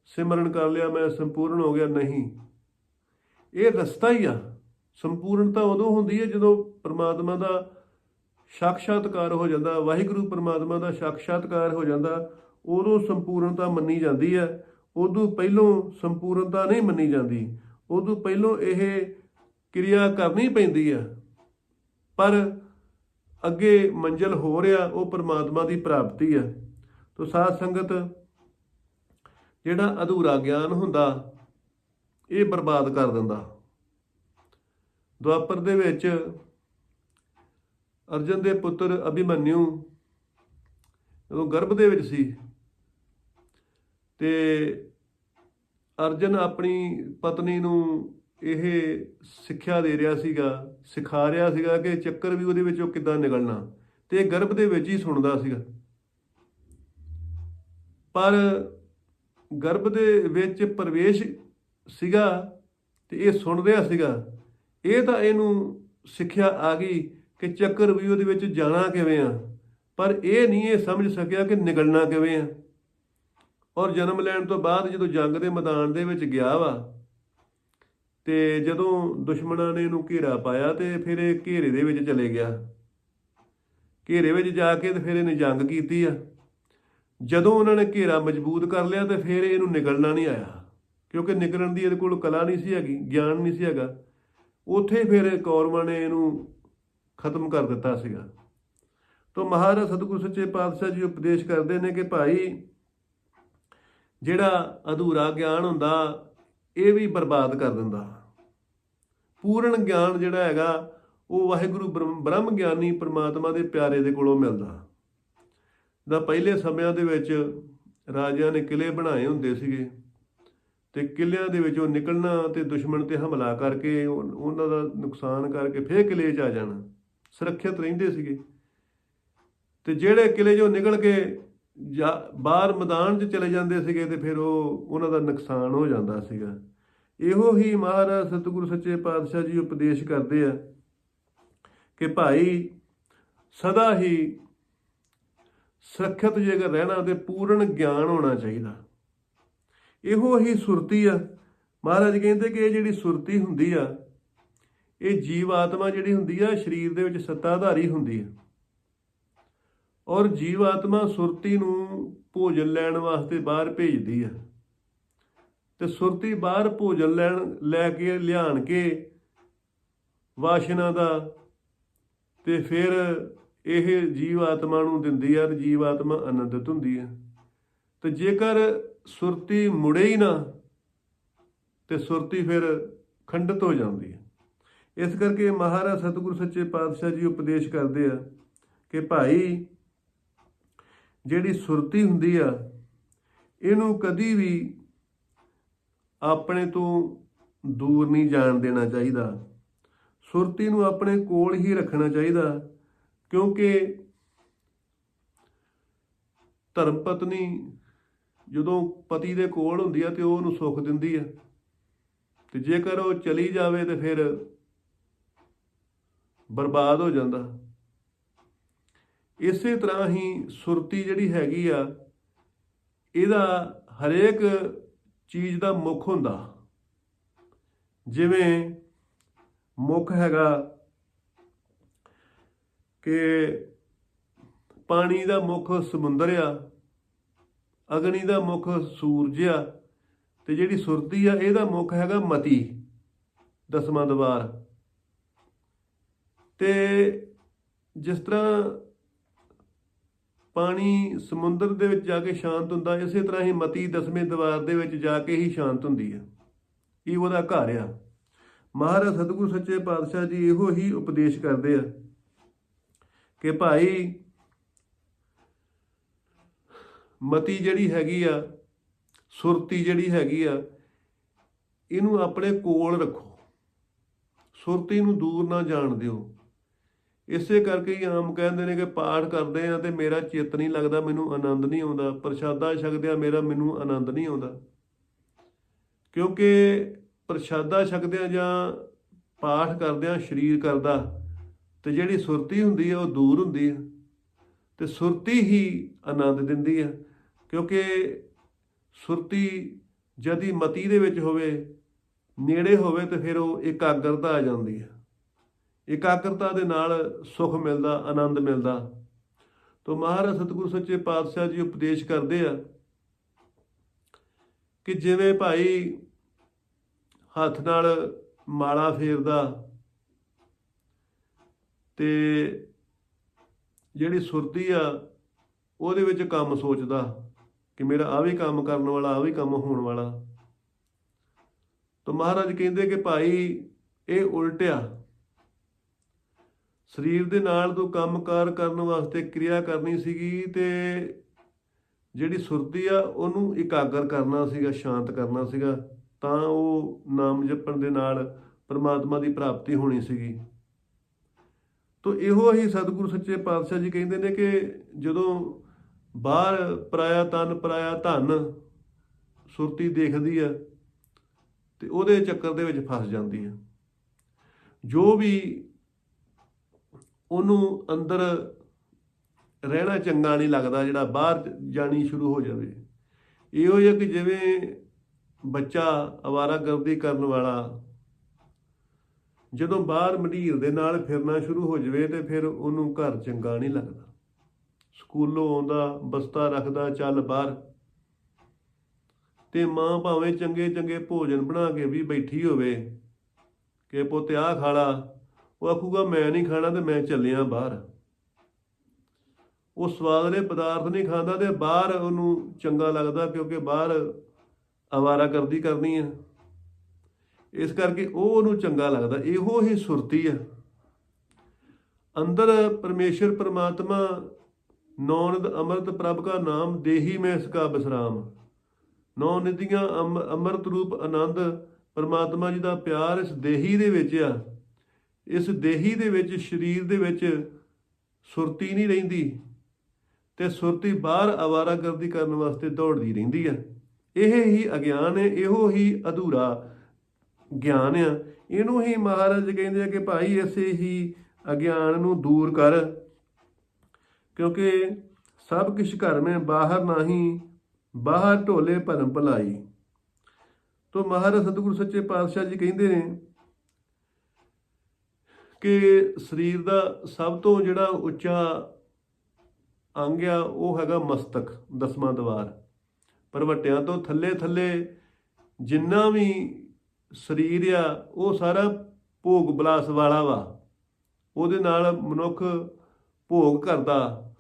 ਸਿਮਰਨ ਕਰ ਲਿਆ, ਮੈਂ ਸੰਪੂਰਨ ਹੋ ਗਿਆ, ਨਹੀਂ। ਇਹ ਰਸਤਾ ਹੀ ਆ। ਸੰਪੂਰਨਤਾ ਉਦੋਂ ਹੁੰਦੀ ਹੈ ਜਦੋਂ ਪ੍ਰਮਾਤਮਾ ਦਾ ਸਾਖਸ਼ਾਤਕਾਰ ਹੋ ਜਾਂਦਾ, ਵਾਹਿਗੁਰੂ ਪ੍ਰਮਾਤਮਾ ਦਾ ਸਾਖਸ਼ਾਤਕਾਰ ਹੋ ਜਾਂਦਾ, ਉਦੋਂ ਸੰਪੂਰਨਤਾ ਮੰਨੀ ਜਾਂਦੀ ਹੈ। ਉਦੋਂ ਪਹਿਲੋਂ ਸੰਪੂਰਨਤਾ ਨਹੀਂ ਮੰਨੀ ਜਾਂਦੀ। ਉਦੋਂ ਪਹਿਲੋਂ ਇਹ ਕਿਰਿਆ ਕਰਨੀ ਪੈਂਦੀ ਹੈ ਪਰ ਅੱਗੇ ਮੰਜ਼ਲ ਹੋ ਰਿਹਾ, ਉਹ ਪ੍ਰਮਾਤਮਾ ਦੀ ਪ੍ਰਾਪਤੀ ਹੈ ਤੋ ਸਾਧ ਸੰਗਤ, ਜਿਹੜਾ ਅਧੂਰਾ ਗਿਆਨ ਹੁੰਦਾ, ਇਹ ਬਰਬਾਦ ਕਰ ਦਿੰਦਾ। ਦੁਆਪਰ ਦੇ ਵਿੱਚ ਅਰਜਨ ਦੇ ਪੁੱਤਰ ਅਭਿਮਨਿਊ ਜਦੋਂ ਗਰਭ ਦੇ ਵਿੱਚ ਸੀ ਤੇ ਅਰਜਨ ਆਪਣੀ ਪਤਨੀ ਨੂੰ ਇਹ ਸਿੱਖਿਆ ਦੇ ਰਿਹਾ ਸੀਗਾ, ਸਿਖਾ ਰਿਹਾ ਸੀਗਾ ਕਿ ਚੱਕਰ ਵੀ ਉਹਦੇ ਵਿੱਚੋਂ ਕਿੱਦਾਂ ਨਿਕਲਣਾ ਤੇ ਇਹ ਗਰਭ ਦੇ ਵਿੱਚ ਹੀ ਸੁਣਦਾ ਸੀਗਾ। ਪਰ ਗਰਭ ਦੇ ਵਿੱਚ ਪ੍ਰਵੇਸ਼ ਸੀਗਾ ਤੇ ਇਹ ਸੁਣ ਰਿਹਾ ਸੀਗਾ, ਇਹ ਤਾਂ ਇਹਨੂੰ ਸਿੱਖਿਆ ਆ ਗਈ ਕਿ ਚੱਕਰ ਵੀ ਉਹਦੇ ਵਿੱਚ ਜਾਣਾ ਕਿਵੇਂ ਆ, ਪਰ ਇਹ ਨਹੀਂ ਇਹ ਸਮਝ ਸਕਿਆ ਕਿ ਨਿਕਲਣਾ ਕਿਵੇਂ ਆ। ਔਰ ਜਨਮ ਲੈਣ ਤੋਂ ਬਾਅਦ ਜਦੋਂ ਜੰਗ ਦੇ ਮੈਦਾਨ ਦੇ ਵਿੱਚ ਗਿਆ ਵਾ, ਤੇ ਜਦੋਂ ਦੁਸ਼ਮਣਾਂ ਨੇ ਇਹਨੂੰ ਘੇਰਾ ਪਾਇਆ ਤੇ ਫਿਰ ਇਹ ਘੇਰੇ ਦੇ ਵਿੱਚ ਚਲੇ ਗਿਆ। ਘੇਰੇ ਵਿੱਚ ਜਾ ਕੇ ਤੇ ਫਿਰ ਇਹਨੇ ਜੰਗ ਕੀਤੀ ਆ। ਜਦੋਂ ਉਹਨਾਂ ਨੇ ਘੇਰਾ ਮਜ਼ਬੂਤ ਕਰ ਲਿਆ ਤੇ ਫਿਰ ਇਹਨੂੰ ਨਿਕਲਣਾ ਨਹੀਂ ਆਇਆ, ਕਿਉਂਕਿ ਨਿਕਲਣ ਦੀ ਇਹਦੇ ਕੋਲ ਕਲਾ ਨਹੀਂ ਸੀ ਹੈਗੀ, ਗਿਆਨ ਨਹੀਂ ਸੀ ਹੈਗਾ। ਉੱਥੇ ਫਿਰ ਕੌਰਵਾਂ ਨੇ ਇਹਨੂੰ ਖਤਮ ਕਰ ਦਿੱਤਾ ਸੀਗਾ। ਤੋਂ ਮਹਾਰਾਜ ਸਤਿਗੁਰੂ ਸੱਚੇ ਪਾਤਸ਼ਾਹ ਜੀ ਉਪਦੇਸ਼ ਕਰਦੇ ਨੇ ਕਿ ਭਾਈ ਜਿਹੜਾ ਅਧੂਰਾ ਗਿਆਨ ਹੁੰਦਾ, ਇਹ ਵੀ ਬਰਬਾਦ ਕਰ ਦਿੰਦਾ। ਪੂਰਨ ਗਿਆਨ ਜਿਹੜਾ ਹੈਗਾ, ਉਹ ਵਾਹਿਗੁਰੂ ਬ੍ਰਹਮ ਬ੍ਰਹਮ ਗਿਆਨੀ ਪ੍ਰਮਾਤਮਾ ਦੇ ਪਿਆਰੇ ਦੇ ਕੋਲੋਂ ਮਿਲਦਾ। ਦਾ ਪਹਿਲੇ ਸਮਿਆਂ ਦੇ ਵਿੱਚ ਰਾਜਿਆਂ ਨੇ ਕਿਲੇ ਬਣਾਏ ਹੁੰਦੇ ਸੀਗੇ ਤੇ ਕਿਲਿਆਂ ਦੇ ਵਿੱਚੋਂ ਨਿਕਲਣਾ ਤੇ ਦੁਸ਼ਮਣ ਤੇ ਹਮਲਾ ਕਰਕੇ ਉਹ- ਉਹਨਾਂ ਦਾ ਨੁਕਸਾਨ ਕਰਕੇ ਫੇਰ ਕਿਲੇ 'ਚ ਆ ਜਾਣਾ। ਸੁਰੱਖਿਅਤ ਰਹਿੰਦੇ ਸੀਗੇ। ਤੇ ਜਿਹੜੇ ਕਿਲੇ 'ਚੋਂ ਨਿਕਲ ਕੇ ਜਾ ਬਾਹਰ ਮੈਦਾਨ 'ਚ ਚਲੇ ਜਾਂਦੇ ਸੀਗੇ ਤੇ ਫਿਰ ਉਹ ਉਹਨਾਂ ਦਾ ਨੁਕਸਾਨ ਹੋ ਜਾਂਦਾ ਸੀਗਾ। ਇਹੋ ਹੀ ਮਹਾਰਾਜ ਸਤਿਗੁਰੂ ਸੱਚੇ ਪਾਤਸ਼ਾਹ ਜੀ ਉਪਦੇਸ਼ ਕਰਦੇ ਆ ਕਿ ਭਾਈ ਸਦਾ ਹੀ ਸੁਰੱਖਿਅਤ ਜੇਕਰ ਰਹਿਣਾ ਤੇ ਪੂਰਨ ਗਿਆਨ ਹੋਣਾ ਚਾਹੀਦਾ। ਇਹੋ ਹੀ ਸੁਰਤੀ ਆ। ਮਹਾਰਾਜ ਕਹਿੰਦੇ ਕਿ ਇਹ ਜਿਹੜੀ ਸੁਰਤੀ ਹੁੰਦੀ ਆ, ਇਹ ਜੀਵ ਆਤਮਾ ਜਿਹੜੀ ਹੁੰਦੀ ਆ ਸਰੀਰ ਦੇ ਵਿੱਚ ਸੱਤਾਧਾਰੀ ਹੁੰਦੀ ਆ। ਔਰ ਜੀਵ ਆਤਮਾ ਸੁਰਤੀ ਨੂੰ ਭੋਜਨ ਲੈਣ ਵਾਸਤੇ ਬਾਹਰ ਭੇਜਦੀ ਆ। ਤੇ ਸੁਰਤੀ ਬਾਹਰ ਭੋਜਨ ਲੈਣ, ਲੈ ਕੇ, ਲਿਆਣ ਕੇ ਵਾਸ਼ਨਾ ਦਾ ਤੇ ਫਿਰ ਇਹ ਜੀਵ ਆਤਮਾ ਨੂੰ ਦਿੰਦੀ ਆ ਤੇ ਜੀਵ ਆਤਮਾ ਆਨੰਦਿਤ ਹੁੰਦੀ ਆ। ਤੇ ਜੇਕਰ ਸੁਰਤੀ ਮੁੜੇ ਹੀ ਨਾ, ਤੇ ਸੁਰਤੀ ਫਿਰ ਖੰਡਿਤ ਹੋ ਜਾਂਦੀ ਹੈ ਇਸ ਕਰਕੇ ਮਹਾਰਾਜ ਸਤਿਗੁਰੂ ਸੱਚੇ ਪਾਤਸ਼ਾਹ ਜੀ ਉਪਦੇਸ਼ ਕਰਦੇ ਆ ਕਿ ਭਾਈ ਜਿਹੜੀ ਸੁਰਤੀ ਹੁੰਦੀ ਆ, ਇਹਨੂੰ ਕਦੀ ਵੀ ਆਪਣੇ ਤੋਂ ਦੂਰ ਨਹੀਂ ਜਾਣ ਦੇਣਾ ਚਾਹੀਦਾ। ਸੁਰਤੀ ਨੂੰ ਆਪਣੇ ਕੋਲ ਹੀ ਰੱਖਣਾ ਚਾਹੀਦਾ, ਕਿਉਂਕਿ ਧਰਮ ਪਤਨੀ ਜਦੋਂ ਪਤੀ ਦੇ ਕੋਲ ਹੁੰਦੀ ਆ ਤੇ ਉਹ ਉਹਨੂੰ ਸੁੱਖ ਦਿੰਦੀ ਆ। ਤੇ ਜੇਕਰ ਉਹ ਚਲੀ ਜਾਵੇ ਤੇ ਫਿਰ ਬਰਬਾਦ ਹੋ ਜਾਂਦਾ। ਇਸੇ ਤਰ੍ਹਾਂ ਹੀ ਸੁਰਤੀ ਜਿਹੜੀ ਹੈਗੀ ਆ, ਇਹਦਾ ਹਰੇਕ ਚੀਜ਼ ਦਾ ਮੁੱਖ ਹੁੰਦਾ। ਜਿਵੇਂ ਮੁੱਖ ਹੈਗਾ ਕਿ ਪਾਣੀ ਦਾ ਮੁੱਖ ਸਮੁੰਦਰ ਆ, ਅਗਨੀ ਦਾ ਮੁੱਖ ਸੂਰਜ ਆ, ਤੇ ਜਿਹੜੀ ਸੁਰਤੀ ਆ, ਇਹਦਾ ਮੁੱਖ ਹੈਗਾ ਮਤੀ, ਦਸਵਾਂ ਦਵਾਰ। ਤੇ ਜਿਸ ਤਰ੍ਹਾਂ ਪਾਣੀ ਸਮੁੰਦਰ ਦੇ ਵਿੱਚ ਜਾ ਕੇ ਸ਼ਾਂਤ ਹੁੰਦਾ, ਇਸੇ ਤਰ੍ਹਾਂ ਹੀ ਮਤੀ ਦਸਵੇਂ ਦਵਾਰ ਦੇ ਵਿੱਚ ਜਾ ਕੇ ਹੀ ਸ਼ਾਂਤ ਹੁੰਦੀ ਆ ਇਹ ਉਹਦਾ ਘਰ ਆ। ਮਹਾਰਾਜ ਸਤਿਗੁਰੂ ਸੱਚੇ ਪਾਤਸ਼ਾਹ ਜੀ ਇਹੋ ਹੀ ਉਪਦੇਸ਼ ਕਰਦੇ ਆ ਕਿ ਭਾਈ ਮਤੀ ਜਿਹੜੀ ਹੈਗੀ ਆ, ਸੁਰਤੀ ਜਿਹੜੀ ਹੈਗੀ ਆ, ਇਹਨੂੰ ਆਪਣੇ ਕੋਲ ਰੱਖੋ। ਸੁਰਤੀ ਨੂੰ ਦੂਰ ਨਾ ਜਾਣ ਦਿਓ। ਇਸੇ ਕਰਕੇ ਹੀ ਆਮ ਕਹਿੰਦੇ ਨੇ ਕਿ ਪਾਠ ਕਰਦੇ ਆ ਤੇ ਮੇਰਾ ਚਿੱਤ ਨਹੀਂ ਲੱਗਦਾ, ਮੈਨੂੰ ਆਨੰਦ ਨਹੀਂ ਆਉਂਦਾ। ਪ੍ਰਸ਼ਾਦਾ ਛਕਦਿਆਂ ਮੇਰਾ ਮੈਨੂੰ ਆਨੰਦ ਨਹੀਂ ਆਉਂਦਾ। ਕਿਉਂਕਿ ਪ੍ਰਸ਼ਾਦਾ ਛਕਦਿਆਂ ਜਾਂ ਪਾਠ ਕਰਦਿਆਂ ਸਰੀਰ ਕਰਦਾ, ਤੇ ਜਿਹੜੀ ਸੁਰਤੀ ਹੁੰਦੀ ਹੈ ਉਹ ਦੂਰ ਹੁੰਦੀ ਹੈ ਤੇ ਸੁਰਤੀ ਹੀ ਆਨੰਦ ਦਿੰਦੀ ਆ। ਕਿਉਂਕਿ ਸੁਰਤੀ ਜਦੀ ਮਤੀ ਦੇ ਵਿੱਚ ਹੋਵੇ, ਨੇੜੇ ਹੋਵੇ, ਤੇ ਫਿਰ ਉਹ ਇਕਾਗਰਤਾ ਆ ਜਾਂਦੀ ਹੈ ਇਕਾਗਰਤਾ ਦੇ ਨਾਲ ਸੁਖ ਮਿਲਦਾ, ਆਨੰਦ ਮਿਲਦਾ। ਤੋਂ ਮਹਾਰਾਜ ਸਤਿਗੁਰੂ ਸੱਚੇ ਪਾਤਸ਼ਾਹ ਜੀ ਉਪਦੇਸ਼ ਕਰਦੇ ਆ ਕਿ ਜਿਵੇਂ ਭਾਈ ਹੱਥ ਨਾਲ ਮਾਲਾ ਫੇਰਦਾ ਤੇ ਜਿਹੜੀ ਸੁਰਤੀ ਆ, ਉਹਦੇ ਵਿੱਚ ਕੰਮ ਸੋਚਦਾ ਕਿ ਮੇਰਾ ਆ ਵੀ ਕੰਮ ਕਰਨ ਵਾਲਾ ਆ ਵੀ ਕੰਮ ਹੋਣ ਵਾਲਾ। ਤਾਂ ਮਹਾਰਾਜ ਕਹਿੰਦੇ ਕਿ ਭਾਈ, ਇਹ ਉਲਟਿਆ ਸਰੀਰ ਦੇ ਨਾਲ ਤੂੰ ਕੰਮਕਾਰ ਕਰਨ ਵਾਸਤੇ ਕਿਰਿਆ ਕਰਨੀ ਸੀਗੀ ਤੇ ਜਿਹੜੀ ਸੁਰਤੀ ਆ, ਉਹਨੂੰ ਇਕਾਗਰ ਕਰਨਾ ਸੀਗਾ, ਸ਼ਾਂਤ ਕਰਨਾ ਸੀਗਾ, ਤਾਂ ਉਹ ਨਾਮ ਜਪਣ ਦੇ ਨਾਲ ਪਰਮਾਤਮਾ ਦੀ ਪ੍ਰਾਪਤੀ ਹੋਣੀ ਸੀਗੀ। ਤੋ ਇਹੋ ਹੀ ਸਤਿਗੁਰੂ ਸੱਚੇ ਪਾਤਸ਼ਾਹ ਜੀ ਕਹਿੰਦੇ ਨੇ ਕਿ ਜਦੋਂ ਬਾਹਰ ਪਰਾਇਆ ਤਨ ਪਰਾਇਆ ਧਨ ਸੁਰਤੀ ਦੇਖਦੀ ਆ, ਤੇ ਉਹਦੇ ਚੱਕਰ ਦੇ ਵਿੱਚ ਫਸ ਜਾਂਦੀ ਆ। ਜੋ ਵੀ ਉਹਨੂੰ ਅੰਦਰ ਰਹਿਣਾ ਚੰਗਾ ਨਹੀਂ ਲੱਗਦਾ, ਜਿਹੜਾ ਬਾਹਰ ਜਾਣੀ ਸ਼ੁਰੂ ਹੋ ਜਾਵੇ। ਇਹੋ ਜਿਹਾ ਕਿ ਜਿਵੇਂ ਬੱਚਾ ਅਵਾਰਾਗਰਦੀ ਕਰਨ ਵਾਲਾ ਜਦੋਂ ਬਾਹਰ ਮੰਡੀਰ ਦੇ ਨਾਲ ਫਿਰਨਾ ਸ਼ੁਰੂ ਹੋ ਜਾਵੇ ਤੇ ਫਿਰ ਉਹਨੂੰ ਘਰ ਚੰਗਾ ਨਹੀਂ ਲੱਗਦਾ। ਸਕੂਲੋਂ ਆਉਂਦਾ, ਬਸਤਾ ਰੱਖਦਾ, ਚੱਲ ਬਾਹਰ। ਤੇ ਮਾਂ ਭਾਵੇਂ ਚੰਗੇ ਚੰਗੇ ਭੋਜਨ ਬਣਾ ਕੇ ਵੀ ਬੈਠੀ ਹੋਵੇ, ਕਿ ਪੁੱਤ ਆਹ ਖਾ ਲਾ। ਉਹ ਆਖੂਗਾ, ਮੈਂ ਨਹੀਂ ਖਾਣਾ ਤੇ ਮੈਂ ਚੱਲਿਆ ਬਾਹਰ। ਉਹ ਸਵਾਦਲੇ ਪਦਾਰਥ ਨਹੀਂ ਖਾਂਦਾ ਤੇ ਬਾਹਰ ਉਹਨੂੰ ਚੰਗਾ ਲੱਗਦਾ ਕਿਉਂਕਿ ਬਾਹਰ ਆਵਾਰਾ ਕਰਦੀ ਕਰਨੀ ਹੈ ਇਸ ਕਰਕੇ ਉਹ ਉਹਨੂੰ ਚੰਗਾ ਲੱਗਦਾ, ਇਹੋ ਹੀ ਸੁਰਤੀ ਹੈ ਅੰਦਰ ਪਰਮੇਸ਼ਰ ਪ੍ਰਮਾਤਮਾ ਨੌਨਦ ਅੰਮ੍ਰਿਤ ਪ੍ਰਭ ਕਾ ਨਾਮ ਦੇਹੀ ਮੈਂ ਇਸ ਕਾ ਬਿਸਰਾਮ। ਨੌ ਨਿਧੀਆਂ ਅੰਮ- ਅੰਮ੍ਰਿਤ ਰੂਪ ਆਨੰਦ ਪਰਮਾਤਮਾ ਜੀ ਦਾ ਪਿਆਰ ਇਸ ਦੇਹੀ ਦੇ ਵਿੱਚ ਆ। ਇਸ ਦੇਹੀ ਦੇ ਵਿੱਚ, ਸਰੀਰ ਦੇ ਵਿੱਚ ਸੁਰਤੀ ਨਹੀਂ ਰਹਿੰਦੀ ਤੇ ਸੁਰਤੀ ਬਾਹਰ ਆਵਾਰਾਗਰਦੀ ਕਰਨ ਵਾਸਤੇ ਦੌੜਦੀ ਰਹਿੰਦੀ ਆ। ਇਹ ਹੀ ਅਗਿਆਨ ਹੈ, ਇਹੋ ਹੀ ਅਧੂਰਾ ਗਿਆਨ ਆ। ਇਹਨੂੰ ਹੀ ਮਹਾਰਾਜ ਕਹਿੰਦੇ ਆ ਕਿ ਭਾਈ ਐਸੇ ਹੀ ਅਗਿਆਨ ਨੂੰ ਦੂਰ ਕਰ, ਕਿਉਂਕਿ ਸਭ ਕਿਛ ਘਰ ਮੈਂ, ਬਾਹਰ ਨਹੀਂ, ਬਾਹਰ ਢੋਲੇ ਭਰਮ ਭਲਾਈ। ਤੋਂ ਮਹਾਰਾਜ ਸਤਿਗੁਰੂ ਸੱਚੇ ਪਾਤਸ਼ਾਹ ਜੀ ਕਹਿੰਦੇ ਨੇ ਕਿ ਸਰੀਰ ਦਾ ਸਭ ਤੋਂ ਜਿਹੜਾ ਉੱਚਾ ਅੰਗ ਆ, ਉਹ ਹੈਗਾ ਮਸਤਕ, ਦਸਵਾਂ ਦਵਾਰ। ਪਰਵਟਿਆਂ ਤੋਂ ਥੱਲੇ ਥੱਲੇ ਜਿੰਨਾ ਵੀ ਸਰੀਰ ਆ, ਉਹ ਸਾਰਾ ਭੋਗ ਬਲਾਸ ਵਾਲਾ ਵਾ। ਉਹਦੇ ਨਾਲ ਮਨੁੱਖ ਭੋਗ ਕਰਦਾ,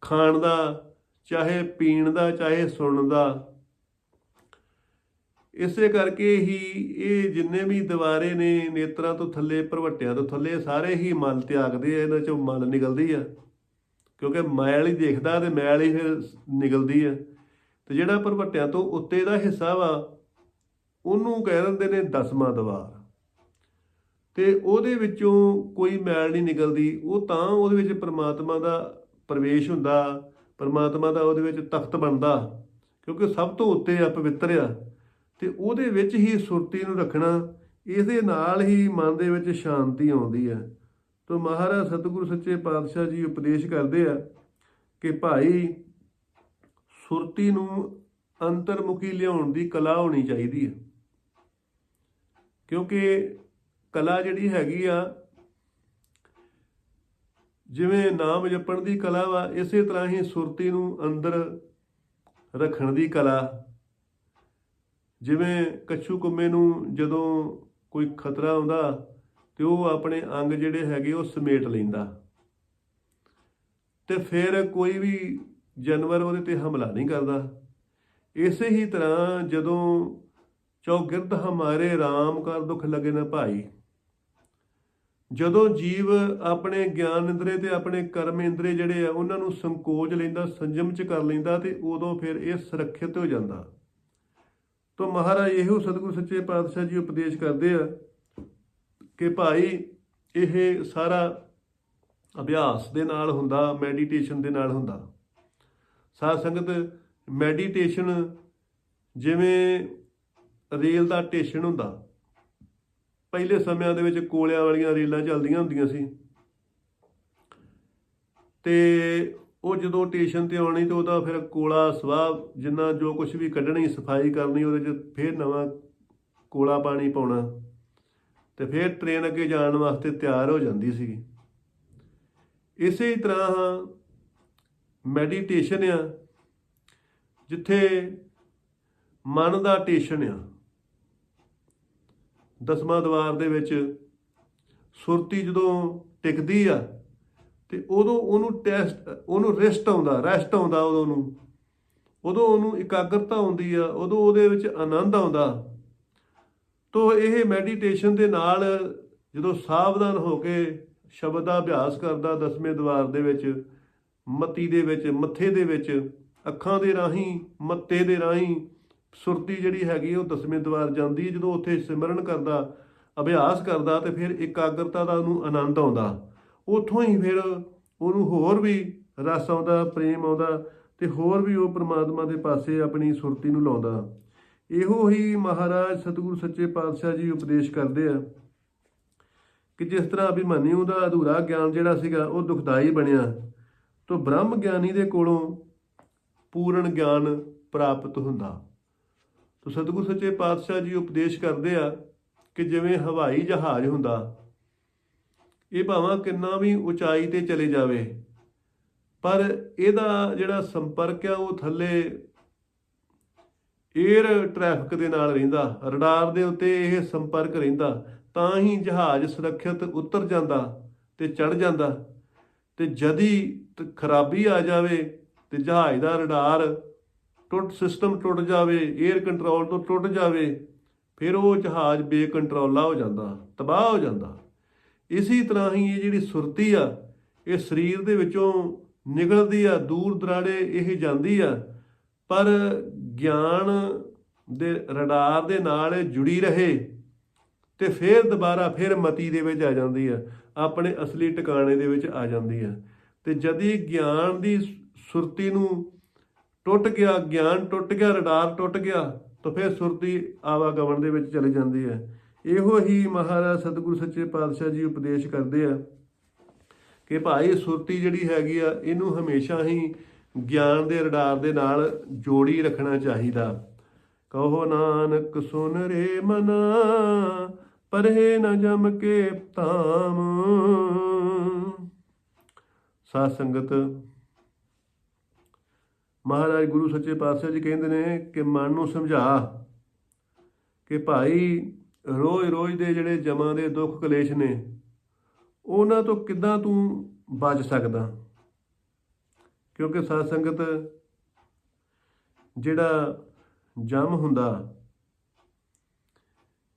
ਖਾਣ ਦਾ, ਚਾਹੇ ਪੀਣ ਦਾ, ਚਾਹੇ ਸੁਣਨ ਦਾ। ਇਸੇ ਕਰਕੇ ਹੀ ਇਹ ਜਿੰਨੇ ਵੀ ਦੀਵਾਰੇ ਨੇ ਨੇਤਰਾਂ ਤੋਂ ਥੱਲੇ, ਭਰਵੱਟਿਆਂ ਤੋਂ ਥੱਲੇ, ਸਾਰੇ ਹੀ ਮਲ ਤਿਆਗਦੇ ਆ, ਇਹਨਾਂ ਚੋਂ ਮਲ ਨਿਕਲਦੀ ਆ। ਕਿਉਂਕਿ ਮੈਲ ਹੀ ਦੇਖਦਾ ਤੇ ਮੈਲ ਹੀ ਫਿਰ ਨਿਕਲਦੀ ਆ। ਤੇ ਜਿਹੜਾ ਭਰਵੱਟਿਆਂ ਤੋਂ ਉੱਤੇ ਦਾ ਹਿੱਸਾ ਵਾ, ਉਹਨੂੰ ਕਹਿ ਦਿੰਦੇ ਨੇ ਦਸਵਾਂ ਦੀਵਾਰ। ਤੇ ਉਹਦੇ ਵਿੱਚੋਂ ਕੋਈ ਮੈਲ ਨਹੀਂ ਨਿਕਲਦੀ, ਉਹ ਤਾਂ ਉਹਦੇ ਵਿੱਚ ਪ੍ਰਮਾਤਮਾ ਦਾ ਪ੍ਰਵੇਸ਼ ਹੁੰਦਾ, ਪ੍ਰਮਾਤਮਾ ਦਾ ਉਹਦੇ ਵਿੱਚ ਤਖਤ ਬਣਦਾ, ਕਿਉਂਕਿ ਸਭ ਤੋਂ ਉੱਤੇ ਆ ਪਵਿੱਤਰ ਆ। ਤੇ ਉਹਦੇ ਵਿੱਚ ਹੀ ਸੁਰਤੀ ਨੂੰ ਰੱਖਣਾ, ਇਹਦੇ ਨਾਲ ਹੀ ਮਨ ਦੇ ਵਿੱਚ ਸ਼ਾਂਤੀ ਆਉਂਦੀ ਹੈ। ਤੋ ਮਹਾਰਾਜ ਸਤਿਗੁਰੂ ਸੱਚੇ ਪਾਤਸ਼ਾਹ ਜੀ ਉਪਦੇਸ਼ ਕਰਦੇ ਆ ਕਿ ਭਾਈ, ਸੁਰਤੀ ਨੂੰ ਅੰਤਰਮੁਖੀ ਲਿਆਉਣ ਦੀ ਕਲਾ ਹੋਣੀ ਚਾਹੀਦੀ ਹੈ। ਕਿਉਂਕਿ ਕਲਾ ਜਿਹੜੀ ਹੈਗੀ ਆ, ਜਿਵੇਂ ਨਾਮ ਜਪਣ ਦੀ ਕਲਾ ਵਾ, ਇਸੇ ਤਰ੍ਹਾਂ ਹੀ ਸੁਰਤੀ ਨੂੰ ਅੰਦਰ ਰੱਖਣ ਦੀ ਕਲਾ ਜਿਵੇਂ ਕੱਛੂ ਕੁੰਮੇ ਨੂੰ ਜਦੋਂ ਕੋਈ ਖਤਰਾ ਆਉਂਦਾ ਤੇ ਉਹ ਆਪਣੇ ਅੰਗ ਜਿਹੜੇ ਹੈਗੇ ਉਹ ਸਮੇਟ ਲੈਂਦਾ। ਤੇ ਫਿਰ ਕੋਈ ਵੀ ਜਾਨਵਰ ਉਹਦੇ ਤੇ ਹਮਲਾ ਨਹੀਂ ਕਰਦਾ। ਇਸੇ ਹੀ ਤਰ੍ਹਾਂ ਜਦੋਂ ਚੌਗਿਰਦ ਹਮਾਰੇ RAM ਕਰ ਦੁੱਖ ਲਗੇ ਨਾ ਭਾਈ। ਜਦੋਂ ਜੀਵ ਆਪਣੇ ਗਿਆਨ ਇੰਦਰੇ ਤੇ ਆਪਣੇ ਕਰਮ ਇੰਦਰੇ ਜਿਹੜੇ ਆ, ਉਹਨਾਂ ਨੂੰ ਸੰਕੋਚ ਲੈਂਦਾ, ਸੰਜਮ ਚ ਕਰ ਲੈਂਦਾ ਤੇ ਉਦੋਂ ਫਿਰ ਇਹ ਸੁਰੱਖਿਅਤ ਹੋ ਜਾਂਦਾ। ਤੋ ਮਹਾਰਾਜ ਇਹੋ ਸਤਿਗੁਰੂ ਸੱਚੇ ਪਾਤਸ਼ਾਹ ਜੀ ਉਪਦੇਸ਼ ਕਰਦੇ ਆ ਕਿ ਭਾਈ ਇਹ ਸਾਰਾ ਅਭਿਆਸ ਦੇ ਨਾਲ ਹੁੰਦਾ ਮੈਡੀਟੇਸ਼ਨ ਦੇ ਨਾਲ ਹੁੰਦਾ। ਸਾਧ ਸੰਗਤ ਮੈਡੀਟੇਸ਼ਨ ਜਿਵੇਂ ਰੇਲ ਦਾ ਟੇਸ਼ਨ ਹੁੰਦਾ, ਪਹਿਲੇ ਸਮਿਆਂ ਦੇ ਵਿੱਚ ਕੋਲਿਆਂ ਵਾਲੀਆਂ ਰੇਲਾਂ ਚੱਲਦੀਆਂ ਹੁੰਦੀਆਂ ਸੀ। ਤੇ ਉਹ ਜਦੋਂ ਟੇਸ਼ਨ ਤੇ ਆਉਣੀ ਤੇ ਉਹਦਾ ਫਿਰ ਕੋਲਾ, ਸਵਾਹ ਜਿੰਨਾ ਜੋ ਕੁਝ ਵੀ ਕੱਢਣੀ, ਸਫ਼ਾਈ ਕਰਨੀ, ਉਹਦੇ 'ਚ ਫਿਰ ਨਵਾਂ ਕੋਲਾ ਪਾਣੀ ਪਾਉਣਾ। ਤੇ ਫਿਰ ਟ੍ਰੇਨ ਅੱਗੇ ਜਾਣ ਵਾਸਤੇ ਤਿਆਰ ਹੋ ਜਾਂਦੀ ਸੀ ਇਸੇ ਤਰ੍ਹਾਂ ਮੈਡੀਟੇਸ਼ਨ ਆ, ਜਿੱਥੇ ਮਨ ਦਾ ਟੇਸ਼ਨ ਆ। ਦਸਵਾਂ ਦਵਾਰ ਦੇ ਵਿੱਚ ਸੁਰਤੀ ਜਦੋਂ ਟਿਕਦੀ ਆ ਤੇ ਉਦੋਂ ਉਹਨੂੰ ਟੈਸਟ ਉਹਨੂੰ ਰੈਸਟ ਆਉਂਦਾ ਰੈਸਟ ਆਉਂਦਾ ਉਦੋਂ ਨੂੰ ਉਦੋਂ ਉਹਨੂੰ ਇਕਾਗਰਤਾ ਆਉਂਦੀ ਆ, ਉਦੋਂ ਉਹਦੇ ਵਿੱਚ ਆਨੰਦ ਆਉਂਦਾ। ਤੋ ਇਹ ਮੈਡੀਟੇਸ਼ਨ ਦੇ ਨਾਲ ਜਦੋਂ ਸਾਵਧਾਨ ਹੋ ਕੇ ਸ਼ਬਦ ਦਾ ਅਭਿਆਸ ਕਰਦਾ ਦਸਵੇਂ ਦਵਾਰ ਦੇ ਵਿੱਚ, ਮਤੀ ਦੇ ਵਿੱਚ, ਮੱਥੇ ਦੇ ਵਿੱਚ, ਅੱਖਾਂ ਦੇ ਰਾਹੀਂ, ਮੱਤੇ ਦੇ ਰਾਹੀਂ, ਸੁਰਤੀ ਜਿਹੜੀ ਹੈਗੀ ਉਹ ਦਸਵੇਂ ਦਵਾਰ ਜਾਂਦੀ ਜਦੋਂ ਉੱਥੇ ਸਿਮਰਨ ਕਰਦਾ, ਅਭਿਆਸ ਕਰਦਾ ਤੇ ਫਿਰ ਇਕਾਗਰਤਾ ਦਾ ਉਹਨੂੰ ਆਨੰਦ ਆਉਂਦਾ। ਉਥੋਂ ਹੀ ਫਿਰ ਉਹਨੂੰ ਹੋਰ ਵੀ ਰਸ ਆਉਂਦਾ, ਪ੍ਰੇਮ ਆਉਂਦਾ ਤੇ ਹੋਰ ਵੀ ਉਹ ਪ੍ਰਮਾਤਮਾ ਦੇ ਪਾਸੇ ਆਪਣੀ ਸੁਰਤੀ ਨੂੰ ਲਾਉਂਦਾ। ਇਹੋ ਹੀ ਮਹਾਰਾਜ ਸਤਿਗੁਰੂ ਸੱਚੇ ਪਾਤਸ਼ਾਹ ਜੀ ਉਪਦੇਸ਼ ਕਰਦੇ ਆ ਕਿ ਜਿਸ ਤਰ੍ਹਾਂ ਅਭਿਮਨਿਊ ਦਾ ਅਧੂਰਾ ਗਿਆਨ ਜਿਹੜਾ ਸੀਗਾ, ਉਹ ਦੁਖਦਾਈ ਬਣਿਆ। ਤੋਂ ਬ੍ਰਹਮ ਗਿਆਨੀ ਦੇ ਕੋਲੋਂ ਪੂਰਨ ਗਿਆਨ ਪ੍ਰਾਪਤ ਹੁੰਦਾ। ਤੋਂ ਸਤਿਗੁਰ ਸੱਚੇ ਪਾਤਸ਼ਾਹ ਜੀ ਉਪਦੇਸ਼ ਕਰਦੇ ਆ ਕਿ ਜਿਵੇਂ ਹਵਾਈ ਜਹਾਜ਼ ਹੁੰਦਾ ਇਹ ਭਾਵੇਂ ਕਿੰਨਾ ਵੀ ਉਚਾਈ ਤੇ ਚਲੇ ਜਾਵੇ। ਪਰ ਇਹਦਾ ਜਿਹੜਾ ਸੰਪਰਕ ਆ, ਉਹ ਥੱਲੇ 에ਅਰ ਟ੍ਰੈਫਿਕ ਦੇ ਨਾਲ ਰਹਿੰਦਾ ਰਡਾਰ ਦੇ ਉੱਤੇ ਇਹ ਸੰਪਰਕ ਰਹਿੰਦਾ, ਤਾਂ ਹੀ ਜਹਾਜ਼ ਸੁਰੱਖਿਅਤ ਉਤਰ ਜਾਂਦਾ ਤੇ ਚੜ ਜਾਂਦਾ। ਤੇ ਜਦੀ ਖਰਾਬੀ ਆ ਜਾਵੇ ਤੇ ਜਹਾਜ਼ ਦਾ ਰਡਾਰ ਟੁੱਟ ਸਿਸਟਮ ਟੁੱਟ ਜਾਵੇ 에ਅਰ ਕੰਟਰੋਲ ਤੋਂ ਟੁੱਟ ਜਾਵੇ, ਫਿਰ ਉਹ ਜਹਾਜ਼ ਬੇਕੰਟਰੋਲਾ ਹੋ ਜਾਂਦਾ, ਤਬਾਹ ਹੋ ਜਾਂਦਾ। ਇਸੇ ਤਰ੍ਹਾਂ ਹੀ ਇਹ ਜਿਹੜੀ ਸੁਰਤੀ ਆ, ਇਹ ਸਰੀਰ ਦੇ ਵਿੱਚੋਂ ਨਿਕਲਦੀ ਆ, ਦੂਰ ਦਰਾੜੇ ਇਹ ਜਾਂਦੀ ਆ, ਪਰ ਗਿਆਨ ਦੇ ਰਡਾਰ ਦੇ ਨਾਲ ਇਹ ਜੁੜੀ ਰਹੇ ਤੇ ਫਿਰ ਦੁਬਾਰਾ ਫਿਰ ਮਤੀ ਦੇ ਵਿੱਚ ਆ ਜਾਂਦੀ ਆ, ਆਪਣੇ ਅਸਲੀ ਟਿਕਾਣੇ ਦੇ ਵਿੱਚ ਆ ਜਾਂਦੀ ਆ। ਤੇ ਜਦੀ ਗਿਆਨ ਦੀ ਸੁਰਤੀ ਨੂੰ ਟੁੱਟ ਗਿਆ, ਗਿਆਨ ਟੁੱਟ ਗਿਆ, ਰਡਾਰ ਟੁੱਟ ਗਿਆ, ਤਾਂ ਫਿਰ ਸੁਰਤੀ ਆਵਾਗਮਨ ਦੇ ਵਿੱਚ ਚਲੀ ਜਾਂਦੀ ਹੈ ਇਹੋ ਹੀ ਮਹਾਰਾਜ ਸਤਿਗੁਰੂ ਸੱਚੇ ਪਾਤਸ਼ਾਹ ਜੀ ਉਪਦੇਸ਼ ਕਰਦੇ ਆ ਕਿ ਭਾਈ ਸੁਰਤੀ ਜਿਹੜੀ ਹੈਗੀ ਆ, ਇਹਨੂੰ ਹਮੇਸ਼ਾ ਹੀ ਗਿਆਨ ਦੇ ਰਡਾਰ ਦੇ ਨਾਲ ਜੋੜੀ ਰੱਖਣਾ ਚਾਹੀਦਾ। ਕਹੋ ਨਾਨਕ, ਸੁਨ ਰੇ ਮਨਾ, ਪਰਹੇ ਨ ਜਮ ਕੇ ਤਾਮ ਸਾਧ ਸੰਗਤ, ਮਹਾਰਾਜ ਗੁਰੂ ਸੱਚੇ ਪਾਤਸ਼ਾਹ ਜੀ ਕਹਿੰਦੇ ਨੇ ਕਿ ਮਨ ਨੂੰ ਸਮਝਾ ਕਿ ਭਾਈ ਰੋਜ਼-ਰੋਜ਼ ਦੇ ਜਿਹੜੇ ਜਮਾਂ ਦੇ ਦੁੱਖ ਕਲੇਸ਼ ਨੇ, ਉਹਨਾਂ ਤੋਂ ਕਿੱਦਾਂ ਤੂੰ ਬਚ ਸਕਦਾ? ਕਿਉਂਕਿ ਸਾਧ ਸੰਗਤ ਜਿਹੜਾ ਜਮ ਹੁੰਦਾ,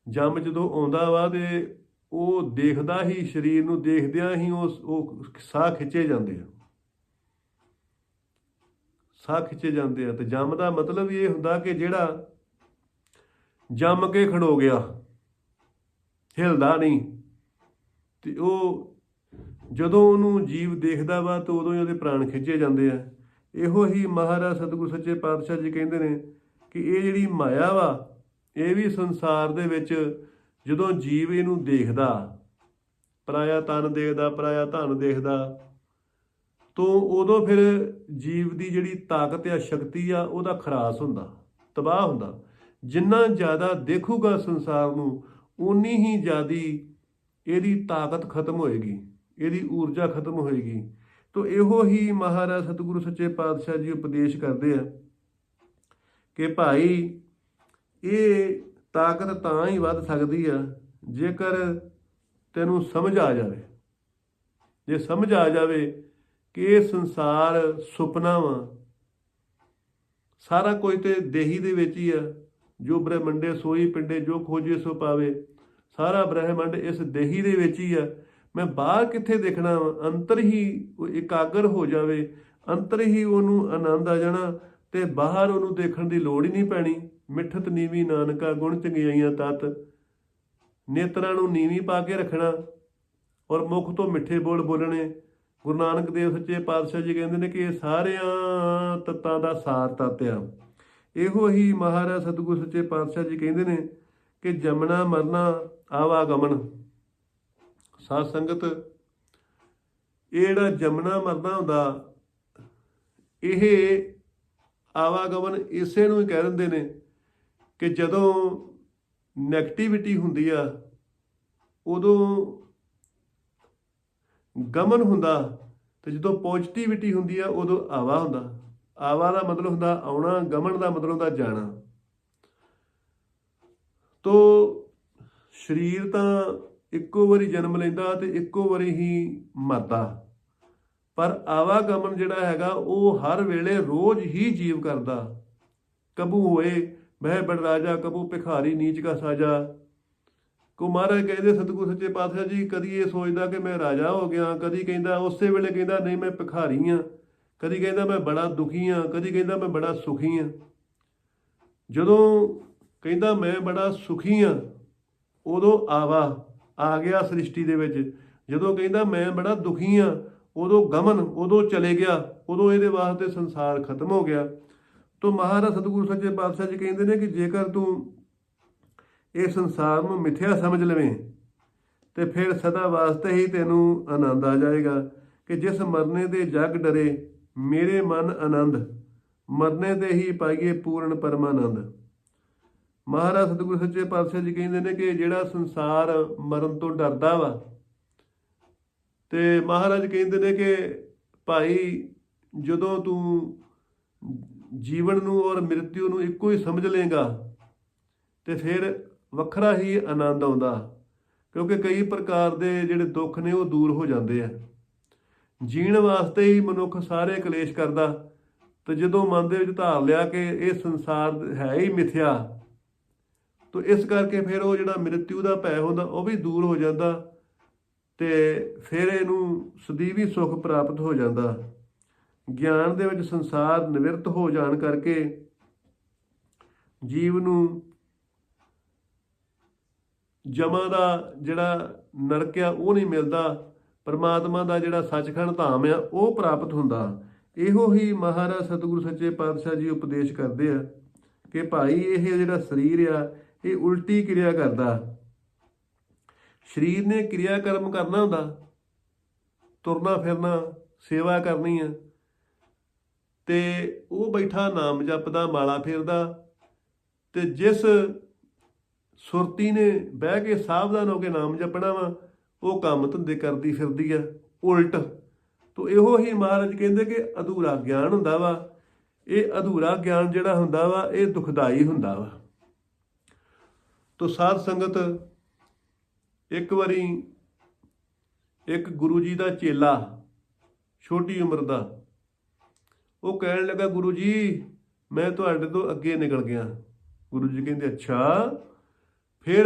ਜਮ ਜਦੋਂ ਆਉਂਦਾ ਵਾ ਤੇ ਉਹ ਦੇਖਦਾ ਹੀ, ਸਰੀਰ ਨੂੰ ਦੇਖਦਿਆਂ ਹੀ ਉਹ ਉਹ ਸਾਹ ਖਿੱਚੇ ਜਾਂਦੇ ਆ। ਸਾਹ ਖਿੱਚੇ ਜਾਂਦੇ ਆ ਤੇ ਜੰਮ ਦਾ ਮਤਲਬ ਇਹ ਹੁੰਦਾ ਕਿ ਜਿਹੜਾ ਜੰਮ ਕੇ ਖੜੋ ਗਿਆ। ਹਿਲਦਾ ਨਹੀਂ। ਤੇ ਉਹ ਜਦੋਂ ਉਹਨੂੰ ਜੀਵ ਦੇਖਦਾ ਵਾ ਤਾਂ ਉਦੋਂ ਹੀ ਉਹਦੇ ਪ੍ਰਾਣ ਖਿੱਚੇ ਜਾਂਦੇ ਆ। ਇਹੋ ਹੀ ਮਹਾਰਾਜ ਸਤਿਗੁਰ ਸੱਚੇ ਪਾਤਸ਼ਾਹ ਜੀ ਕਹਿੰਦੇ ਨੇ ਕਿ ਇਹ ਜਿਹੜੀ ਮਾਇਆ ਵਾ, ਇਹ ਵੀ ਸੰਸਾਰ ਦੇ ਵਿੱਚ ਜਦੋਂ ਜੀਵ ਇਹਨੂੰ ਦੇਖਦਾ, ਪਰਾਇਆ ਤਨ ਦੇਖਦਾ, ਪਰਾਇਆ ਧਨ ਦੇਖਦਾ, ਤੋਂ ਉਦੋਂ ਫਿਰ ਜੀਵ ਦੀ ਜਿਹੜੀ ਤਾਕਤ ਆ ਸ਼ਕਤੀ ਆ, ਉਹਦਾ ਖਰਾਸ ਹੁੰਦਾ, ਤਬਾਹ ਹੁੰਦਾ। ਜਿੰਨਾ ਜ਼ਿਆਦਾ ਦੇਖੂਗਾ ਸੰਸਾਰ ਨੂੰ ਉਨੀ ਹੀ ਜ਼ਿਆਦੀ ਇਹਦੀ ਤਾਕਤ ਖਤਮ ਹੋਏਗੀ, ਇਹਦੀ ਊਰਜਾ ਖਤਮ ਹੋਏਗੀ। ਤੋਂ ਇਹੋ ਹੀ ਮਹਾਰਾਜ ਸਤਿਗੁਰੂ ਸੱਚੇ ਪਾਤਸ਼ਾਹ ਜੀ ਉਪਦੇਸ਼ ਕਰਦੇ ਆ ਕਿ ਭਾਈ, ਇਹ ਤਾਕਤ ਤਾਂ ਹੀ ਵੱਧ ਸਕਦੀ ਆ ਜੇਕਰ ਤੈਨੂੰ ਸਮਝ ਆ ਜਾਵੇ। ਜੇ ਸਮਝ ਆ ਜਾਵੇ ਕਿ ਇਹ ਸੰਸਾਰ ਸੁਪਨਾ ਵਾ, ਸਾਰਾ ਕੁਝ ਤੇ ਦੇਹੀ ਦੇ ਵਿੱਚ ਹੀ ਆ ਜੋ ਬ੍ਰਹਮੰਡੇ ਸੋਈ ਪਿੰਡੇ ਜੋ ਖੋਜੇ ਸੋ ਪਾਵੇ। ਸਾਰਾ ਬ੍ਰਹਮੰਡ ਇਸ ਦੇਹੀ ਦੇ ਵਿੱਚ ਹੀ ਆ। ਮੈਂ ਬਾਹਰ ਕਿੱਥੇ ਦੇਖਣਾ ਵਾ? ਅੰਤਰ ਹੀ ਇਕਾਗਰ ਹੋ ਜਾਵੇ। ਅੰਤਰ ਹੀ ਉਹਨੂੰ ਆਨੰਦ ਆ ਜਾਣਾ ਤੇ ਬਾਹਰ ਉਹਨੂੰ ਦੇਖਣ ਦੀ ਲੋੜ ਹੀ ਨਹੀਂ ਪੈਣੀ। ਮਿੱਠਤ ਨੀਵੀ ਨਾਨਕਾ ਗੁਣ ਚੰਗਿਆਈਆਂ ਤਤ। ਨੇਤਰਾਂ ਨੂੰ ਨੀਵੀਂ ਪਾ ਕੇ ਰੱਖਣਾ ਔਰ ਮੁਖ ਤੋਂ ਮਿੱਠੇ ਬੋਲ ਬੋਲਣੇ। ਗੁਰੂ ਨਾਨਕ ਦੇਵ ਸੱਚੇ ਪਾਤਸ਼ਾਹ ਜੀ ਕਹਿੰਦੇ ਨੇ ਕਿ ਇਹ ਸਾਰਿਆਂ ਤੱਤਾਂ ਦਾ ਸਾਰ ਤੱਤ ਆ। ਇਹੋ ਹੀ ਮਹਾਰਾਜ ਸਤਿਗੁਰ ਸੱਚੇ ਪਾਤਸ਼ਾਹ ਜੀ ਕਹਿੰਦੇ ਨੇ ਕਿ ਜਮਣਾ ਮਰਨਾ ਆਵਾਗਮਨ। ਸਾਧ ਸੰਗਤ, ਇਹ ਜਿਹੜਾ ਜਮਣਾ ਮਰਨਾ ਹੁੰਦਾ, ਇਹ ਆਵਾਗਮਨ ਇਸੇ ਨੂੰ ਹੀ ਕਹਿ ਦਿੰਦੇ ਨੇ ਕਿ ਜਦੋਂ ਨੈਗੇਟਿਵਿਟੀ ਹੁੰਦੀ ਆ, ਉਦੋਂ ਗਮਨ ਹੁੰਦਾ ਤੇ ਜਦੋਂ ਪੋਜ਼ਿਟਿਵਿਟੀ ਹੁੰਦੀ ਆ, ਉਦੋਂ ਆਵਾ ਹੁੰਦਾ। ਆਵਾ ਦਾ ਮਤਲਬ ਹੁੰਦਾ, ਆਉਣਾ ਗਮਨ ਦਾ ਮਤਲਬ ਹੁੰਦਾ, ਜਾਣਾ। ਤੋ ਸਰੀਰ ਤਾਂ ਇੱਕੋ ਵਾਰੀ ਜਨਮ ਲੈਂਦਾ ਤੇ ਇੱਕੋ ਵਾਰੀ ਹੀ ਮਰਦਾ। ਪਰ ਆਵਾਗਮਨ ਜਿਹੜਾ ਹੈਗਾ, ਉਹ ਹਰ ਵੇਲੇ ਰੋਜ਼ ਹੀ ਜੀਵ ਕਰਦਾ। ਕਬੂ ਹੋਏ ਮੈਂ ਬੜ ਰਾਜਾ ਕਬੂ ਭਿਖਾਰੀ, ਨੀਚ ਕਾ ਸਾਜਾ। ਕੋ ਮਹਾਰਾਜ ਕਹਿੰਦੇ, ਸਤਿਗੁਰ ਸੱਚੇ ਪਾਤਸ਼ਾਹ ਜੀ, ਕਦੀ ਇਹ ਸੋਚਦਾ ਕਿ ਮੈਂ ਰਾਜਾ ਹੋ ਗਿਆ, ਕਦੀ ਕਹਿੰਦਾ, ਉਸੇ ਵੇਲੇ ਕਹਿੰਦਾ, ਨਹੀਂ, ਮੈਂ ਭਿਖਾਰੀ ਆ ਕਦੀ ਕਹਿੰਦਾ ਮੈਂ ਬੜਾ ਦੁਖੀ ਹਾਂ ਕਦੀ ਕਹਿੰਦਾ ਮੈਂ ਬੜਾ ਸੁਖੀ ਹਾਂ ਜਦੋਂ ਕਹਿੰਦਾ ਮੈਂ ਬੜਾ ਸੁਖੀ ਹਾਂ ਉਦੋਂ ਆਵਾ, ਆ ਗਿਆ ਸ੍ਰਿਸ਼ਟੀ ਦੇ ਵਿੱਚ। ਜਦੋਂ ਕਹਿੰਦਾ ਮੈਂ ਬੜਾ ਦੁਖੀ ਹਾਂ ਉਦੋਂ ਗਮਨ, ਉਦੋਂ ਚਲੇ ਗਿਆ, ਉਦੋਂ ਇਹਦੇ ਵਾਸਤੇ ਸੰਸਾਰ ਖਤਮ ਹੋ ਗਿਆ। ਤੋ ਮਹਾਰਾਜ ਸਤਿਗੁਰੂ ਸੱਚੇ ਪਾਤਸ਼ਾਹ ਜੀ ਕਹਿੰਦੇ ਨੇ ਕਿ ਜੇਕਰ ਤੂੰ ਇਹ ਸੰਸਾਰ ਨੂੰ ਮਿੱਥਿਆ ਸਮਝ ਲਵੇਂ, ਤੇ ਫਿਰ ਸਦਾ ਵਾਸਤੇ ਹੀ ਤੈਨੂੰ ਆਨੰਦ ਆ ਜਾਏਗਾ ਕਿ ਜਿਸ ਮਰਨੇ ਦੇ ਜਗ ਡਰੇ ਮੇਰੇ ਮਨ ਆਨੰਦ, ਮਰਨੇ ਤੇ ਹੀ ਪਾਈਏ ਪੂਰਨ ਪਰਮਾਨੰਦ। ਮਹਾਰਾਜ ਸਤਿਗੁਰੂ ਸੱਚੇ ਪਾਤਸ਼ਾਹ ਜੀ ਕਹਿੰਦੇ ਨੇ ਕਿ ਜਿਹੜਾ ਸੰਸਾਰ ਮਰਨ ਤੋਂ ਡਰਦਾ ਵਾ, ਤੇ ਮਹਾਰਾਜ ਕਹਿੰਦੇ ਨੇ ਕਿ ਭਾਈ ਜਦੋਂ ਤੂੰ ਜੀਵਨ ਨੂੰ ਔਰ ਮ੍ਰਿਤਿਉ ਨੂੰ ਇੱਕੋ ਹੀ ਸਮਝ ਲੇਗਾ ਤੇ ਫਿਰ ਵੱਖਰਾ ਹੀ ਆਨੰਦ ਆਉਂਦਾ, ਕਿਉਂਕਿ ਕਈ ਪ੍ਰਕਾਰ ਦੇ ਜਿਹੜੇ ਦੁੱਖ ਨੇ ਉਹ ਦੂਰ ਹੋ ਜਾਂਦੇ ਆ। ਜੀਣ ਵਾਸਤੇ ਹੀ ਮਨੁੱਖ ਸਾਰੇ ਕਲੇਸ਼ ਕਰਦਾ। ਤੇ ਜਦੋਂ ਮਨ ਦੇ ਵਿੱਚ ਧਾਰ ਲਿਆ ਕਿ ਇਹ ਸੰਸਾਰ ਹੈ ਹੀ ਮਿਥਿਆ, ਤੋ ਇਸ ਕਰਕੇ ਫਿਰ ਉਹ ਜਿਹੜਾ ਮ੍ਰਿਤਿਉ ਦਾ ਭੈ ਹੁੰਦਾ, ਉਹ ਵੀ ਦੂਰ ਹੋ ਜਾਂਦਾ ਤੇ ਫਿਰ ਇਹਨੂੰ ਸਦੀਵੀ ਸੁੱਖ ਪ੍ਰਾਪਤ ਹੋ ਜਾਂਦਾ। ਗਿਆਨ ਦੇ ਵਿੱਚ ਸੰਸਾਰ ਨਿਵਰਤ ਹੋ ਜਾਣ ਕਰਕੇ ਜੀਵ ਨੂੰ ਜਮਾ ਦਾ ਜਿਹੜਾ ਨਰਕ ਆ ਉਹ ਨਹੀਂ ਮਿਲਦਾ। ਪਰਮਾਤਮਾ ਦਾ ਜਿਹੜਾ ਸੱਚਖੰਡ ਧਾਮ ਆ, ਉਹ ਪ੍ਰਾਪਤ ਹੁੰਦਾ। ਇਹੋ ਹੀ ਮਹਾਰਾਜ ਸਤਿਗੁਰੂ ਸੱਚੇ ਪਾਤਸ਼ਾਹ ਜੀ ਉਪਦੇਸ਼ ਕਰਦੇ ਆ ਕਿ ਭਾਈ ਇਹ ਜਿਹੜਾ ਸਰੀਰ ਆ, ਇਹ ਉਲਟੀ ਕਿਰਿਆ ਕਰਦਾ। ਸਰੀਰ ਨੇ ਕਿਰਿਆ ਕਰਮ ਕਰਨਾ ਹੁੰਦਾ, ਤੁਰਨਾ ਫਿਰਨਾ, ਸੇਵਾ ਕਰਨੀ ਆ। ਤੇ ਉਹ ਬੈਠਾ, ਨਾਮ ਜਪਦਾ, ਮਾਲਾ ਫੇਰਦਾ। ਤੇ ਜਿਸ ਸੁਰਤੀ ਨੇ ਬਹਿ ਕੇ ਸਾਵਧਾਨ ਹੋ ਕੇ ਨਾਮ ਜਪਣਾ ਵਾ ਉਹ ਕੰਮ ਧੰਦੇ ਕਰਦੀ ਫਿਰਦੀ ਆ, ਉਲਟ। ਤੋ ਇਹੋ ਹੀ ਮਹਾਰਾਜ ਕਹਿੰਦੇ ਕਿ ਅਧੂਰਾ ਗਿਆਨ ਹੁੰਦਾ ਵਾ। ਇਹ ਅਧੂਰਾ ਗਿਆਨ ਜਿਹੜਾ ਹੁੰਦਾ ਵਾ, ਇਹ ਦੁਖਦਾਈ ਹੁੰਦਾ ਵਾ। ਤੋ ਸਾਧ ਸੰਗਤ, ਇੱਕ ਵਾਰੀ ਇੱਕ ਗੁਰੂ ਜੀ ਦਾ ਚੇਲਾ, ਛੋਟੀ ਉਮਰ ਦਾ, ਉਹ ਕਹਿਣ ਲੱਗਾ, ਗੁਰੂ ਜੀ, ਮੈਂ ਤੁਹਾਡੇ ਤੋਂ ਅੱਗੇ ਨਿਕਲ ਗਿਆ। ਗੁਰੂ ਜੀ ਕਹਿੰਦੇ, ਅੱਛਾ, ਫਿਰ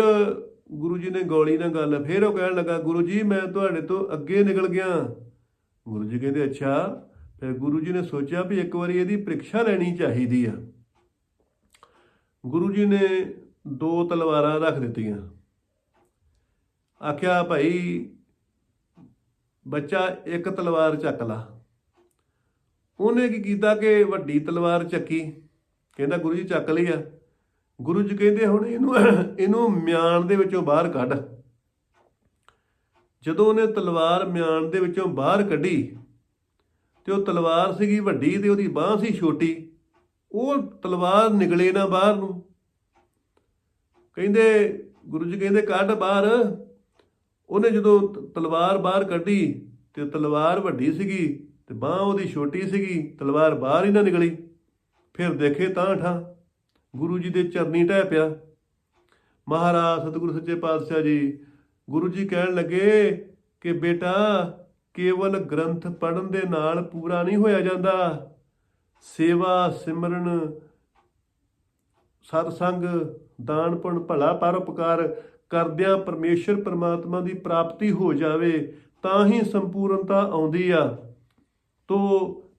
ਗੁਰੂ ਜੀ ਨੇ ਗੋਲੀ ਨਾਲ ਗੱਲ, ਫਿਰ ਉਹ ਕਹਿਣ ਲੱਗਾ, ਗੁਰੂ ਜੀ, ਮੈਂ ਤੁਹਾਡੇ ਤੋਂ ਅੱਗੇ ਨਿਕਲ ਗਿਆ। ਗੁਰੂ ਜੀ ਕਹਿੰਦੇ, ਅੱਛਾ, ਫਿਰ ਗੁਰੂ ਜੀ ਨੇ ਸੋਚਿਆ ਵੀ ਇੱਕ ਵਾਰੀ ਇਹਦੀ ਪ੍ਰੀਖਿਆ ਲੈਣੀ ਚਾਹੀਦੀ ਆ। ਗੁਰੂ ਜੀ ਨੇ ਦੋ ਤਲਵਾਰਾਂ ਰੱਖ ਦਿੱਤੀਆਂ। ਆਖਿਆ, ਭਾਈ, ਬੱਚਾ ਇੱਕ ਤਲਵਾਰ ਚੱਕ ਲਾ। ਉਹਨੇ ਕੀ ਕੀਤਾ ਕਿ ਵੱਡੀ ਤਲਵਾਰ ਚੱਕੀ। ਕਹਿੰਦਾ, ਗੁਰੂ ਜੀ, ਚੱਕ ਲਈ ਆ। ਗੁਰੂ ਜੀ ਕਹਿੰਦੇ ਹੁਣ ਇਹਨੂੰ ਇਹਨੂੰ ਮਿਆਨ ਦੇ ਵਿੱਚੋਂ ਬਾਹਰ ਕੱਢ। ਜਦੋਂ ਉਹਨੇ ਤਲਵਾਰ ਮਿਆਨ ਦੇ ਵਿੱਚੋਂ ਬਾਹਰ ਕੱਢੀ, ਤੇ ਉਹ ਤਲਵਾਰ ਸੀਗੀ ਵੱਡੀ ਤੇ ਉਹਦੀ ਬਾਹ ਸੀ ਛੋਟੀ, ਉਹ ਤਲਵਾਰ ਨਿਕਲੇ ਨਾ ਬਾਹਰ ਨੂੰ। ਕਹਿੰਦੇ, ਗੁਰੂ ਜੀ ਕਹਿੰਦੇ ਕੱਢ ਬਾਹਰ। ਉਹਨੇ ਜਦੋਂ ਤਲਵਾਰ ਬਾਹਰ ਕੱਢੀ, ਤੇ ਤਲਵਾਰ ਵੱਡੀ ਸੀਗੀ, ਤੇ ਬਾਹ ਉਹਦੀ ਛੋਟੀ ਸੀਗੀ, ਤਲਵਾਰ ਬਾਹਰ ਹੀ ਨਾ ਨਿਕਲੀ। ਫਿਰ ਦੇਖੇ ਤਾਂ ਠਾਂ। ਗੁਰੂ ਜੀ ਦੇ ਚਰਨੀ ਢਹਿ ਪਿਆ। ਮਹਾਰਾਜ ਸਤਿਗੁਰੂ ਸੱਚੇ ਪਾਤਸ਼ਾਹ ਜੀ, ਗੁਰੂ ਜੀ ਕਹਿਣ ਲੱਗੇ ਕਿ ਬੇਟਾ, ਕੇਵਲ ਗ੍ਰੰਥ ਪੜਨ ਦੇ ਨਾਲ ਪੂਰਾ ਨਹੀਂ ਹੋਇਆ ਜਾਂਦਾ। ਸੇਵਾ, ਸਿਮਰਨ ਸਤਸੰਗ ਦਾਨ ਪੁੰਨ, ਭਲਾ ਪਰਉਪਕਾਰ ਕਰਦਿਆਂ ਪਰਮੇਸ਼ਰ ਪ੍ਰਮਾਤਮਾ ਦੀ ਪ੍ਰਾਪਤੀ ਹੋ ਜਾਵੇ, ਤਾਂ ਹੀ ਸੰਪੂਰਨਤਾ ਆਉਂਦੀ ਆ। ਤੋ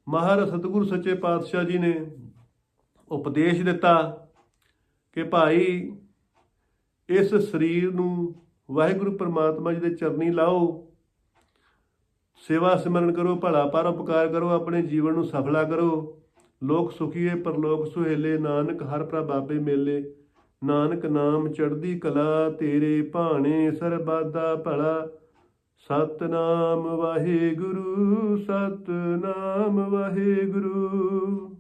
ਮਹਾਰਾਜ ਸਤਿਗੁਰੂ ਸੱਚੇ ਪਾਤਸ਼ਾਹ ਜੀ ਨੇ ਉਪਦੇਸ਼ ਦਿੱਤਾ। ਕਿ ਭਾਈ ਇਸ ਸਰੀਰ ਨੂੰ ਵਾਹਿਗੁਰੂ ਪਰਮਾਤਮਾ ਜੀ ਦੇ ਚਰਨੀ ਲਾਓ, ਸੇਵਾ ਸਿਮਰਨ ਕਰੋ, ਭਲਾ ਪਰਉਪਕਾਰ ਕਰੋ, ਆਪਣੇ ਜੀਵਨ ਨੂੰ ਸਫਲਾ ਕਰੋ। ਲੋਕ ਸੁਖੀਏ, ਪਰਲੋਕ ਸੁਹੇਲੇ, ਨਾਨਕ ਹਰ ਪ੍ਰਭ ਆਪੇ ਮੇਲੇ। ਨਾਨਕ ਨਾਮ ਚੜ੍ਹਦੀ ਕਲਾ, ਤੇਰੇ ਭਾਣੇ ਸਰਬਾਦਾ ਭਲਾ। ਸਤਨਾਮ ਵਾਹਿਗੁਰੂ ਸਤਨਾਮ ਵਾਹਿਗੁਰੂ।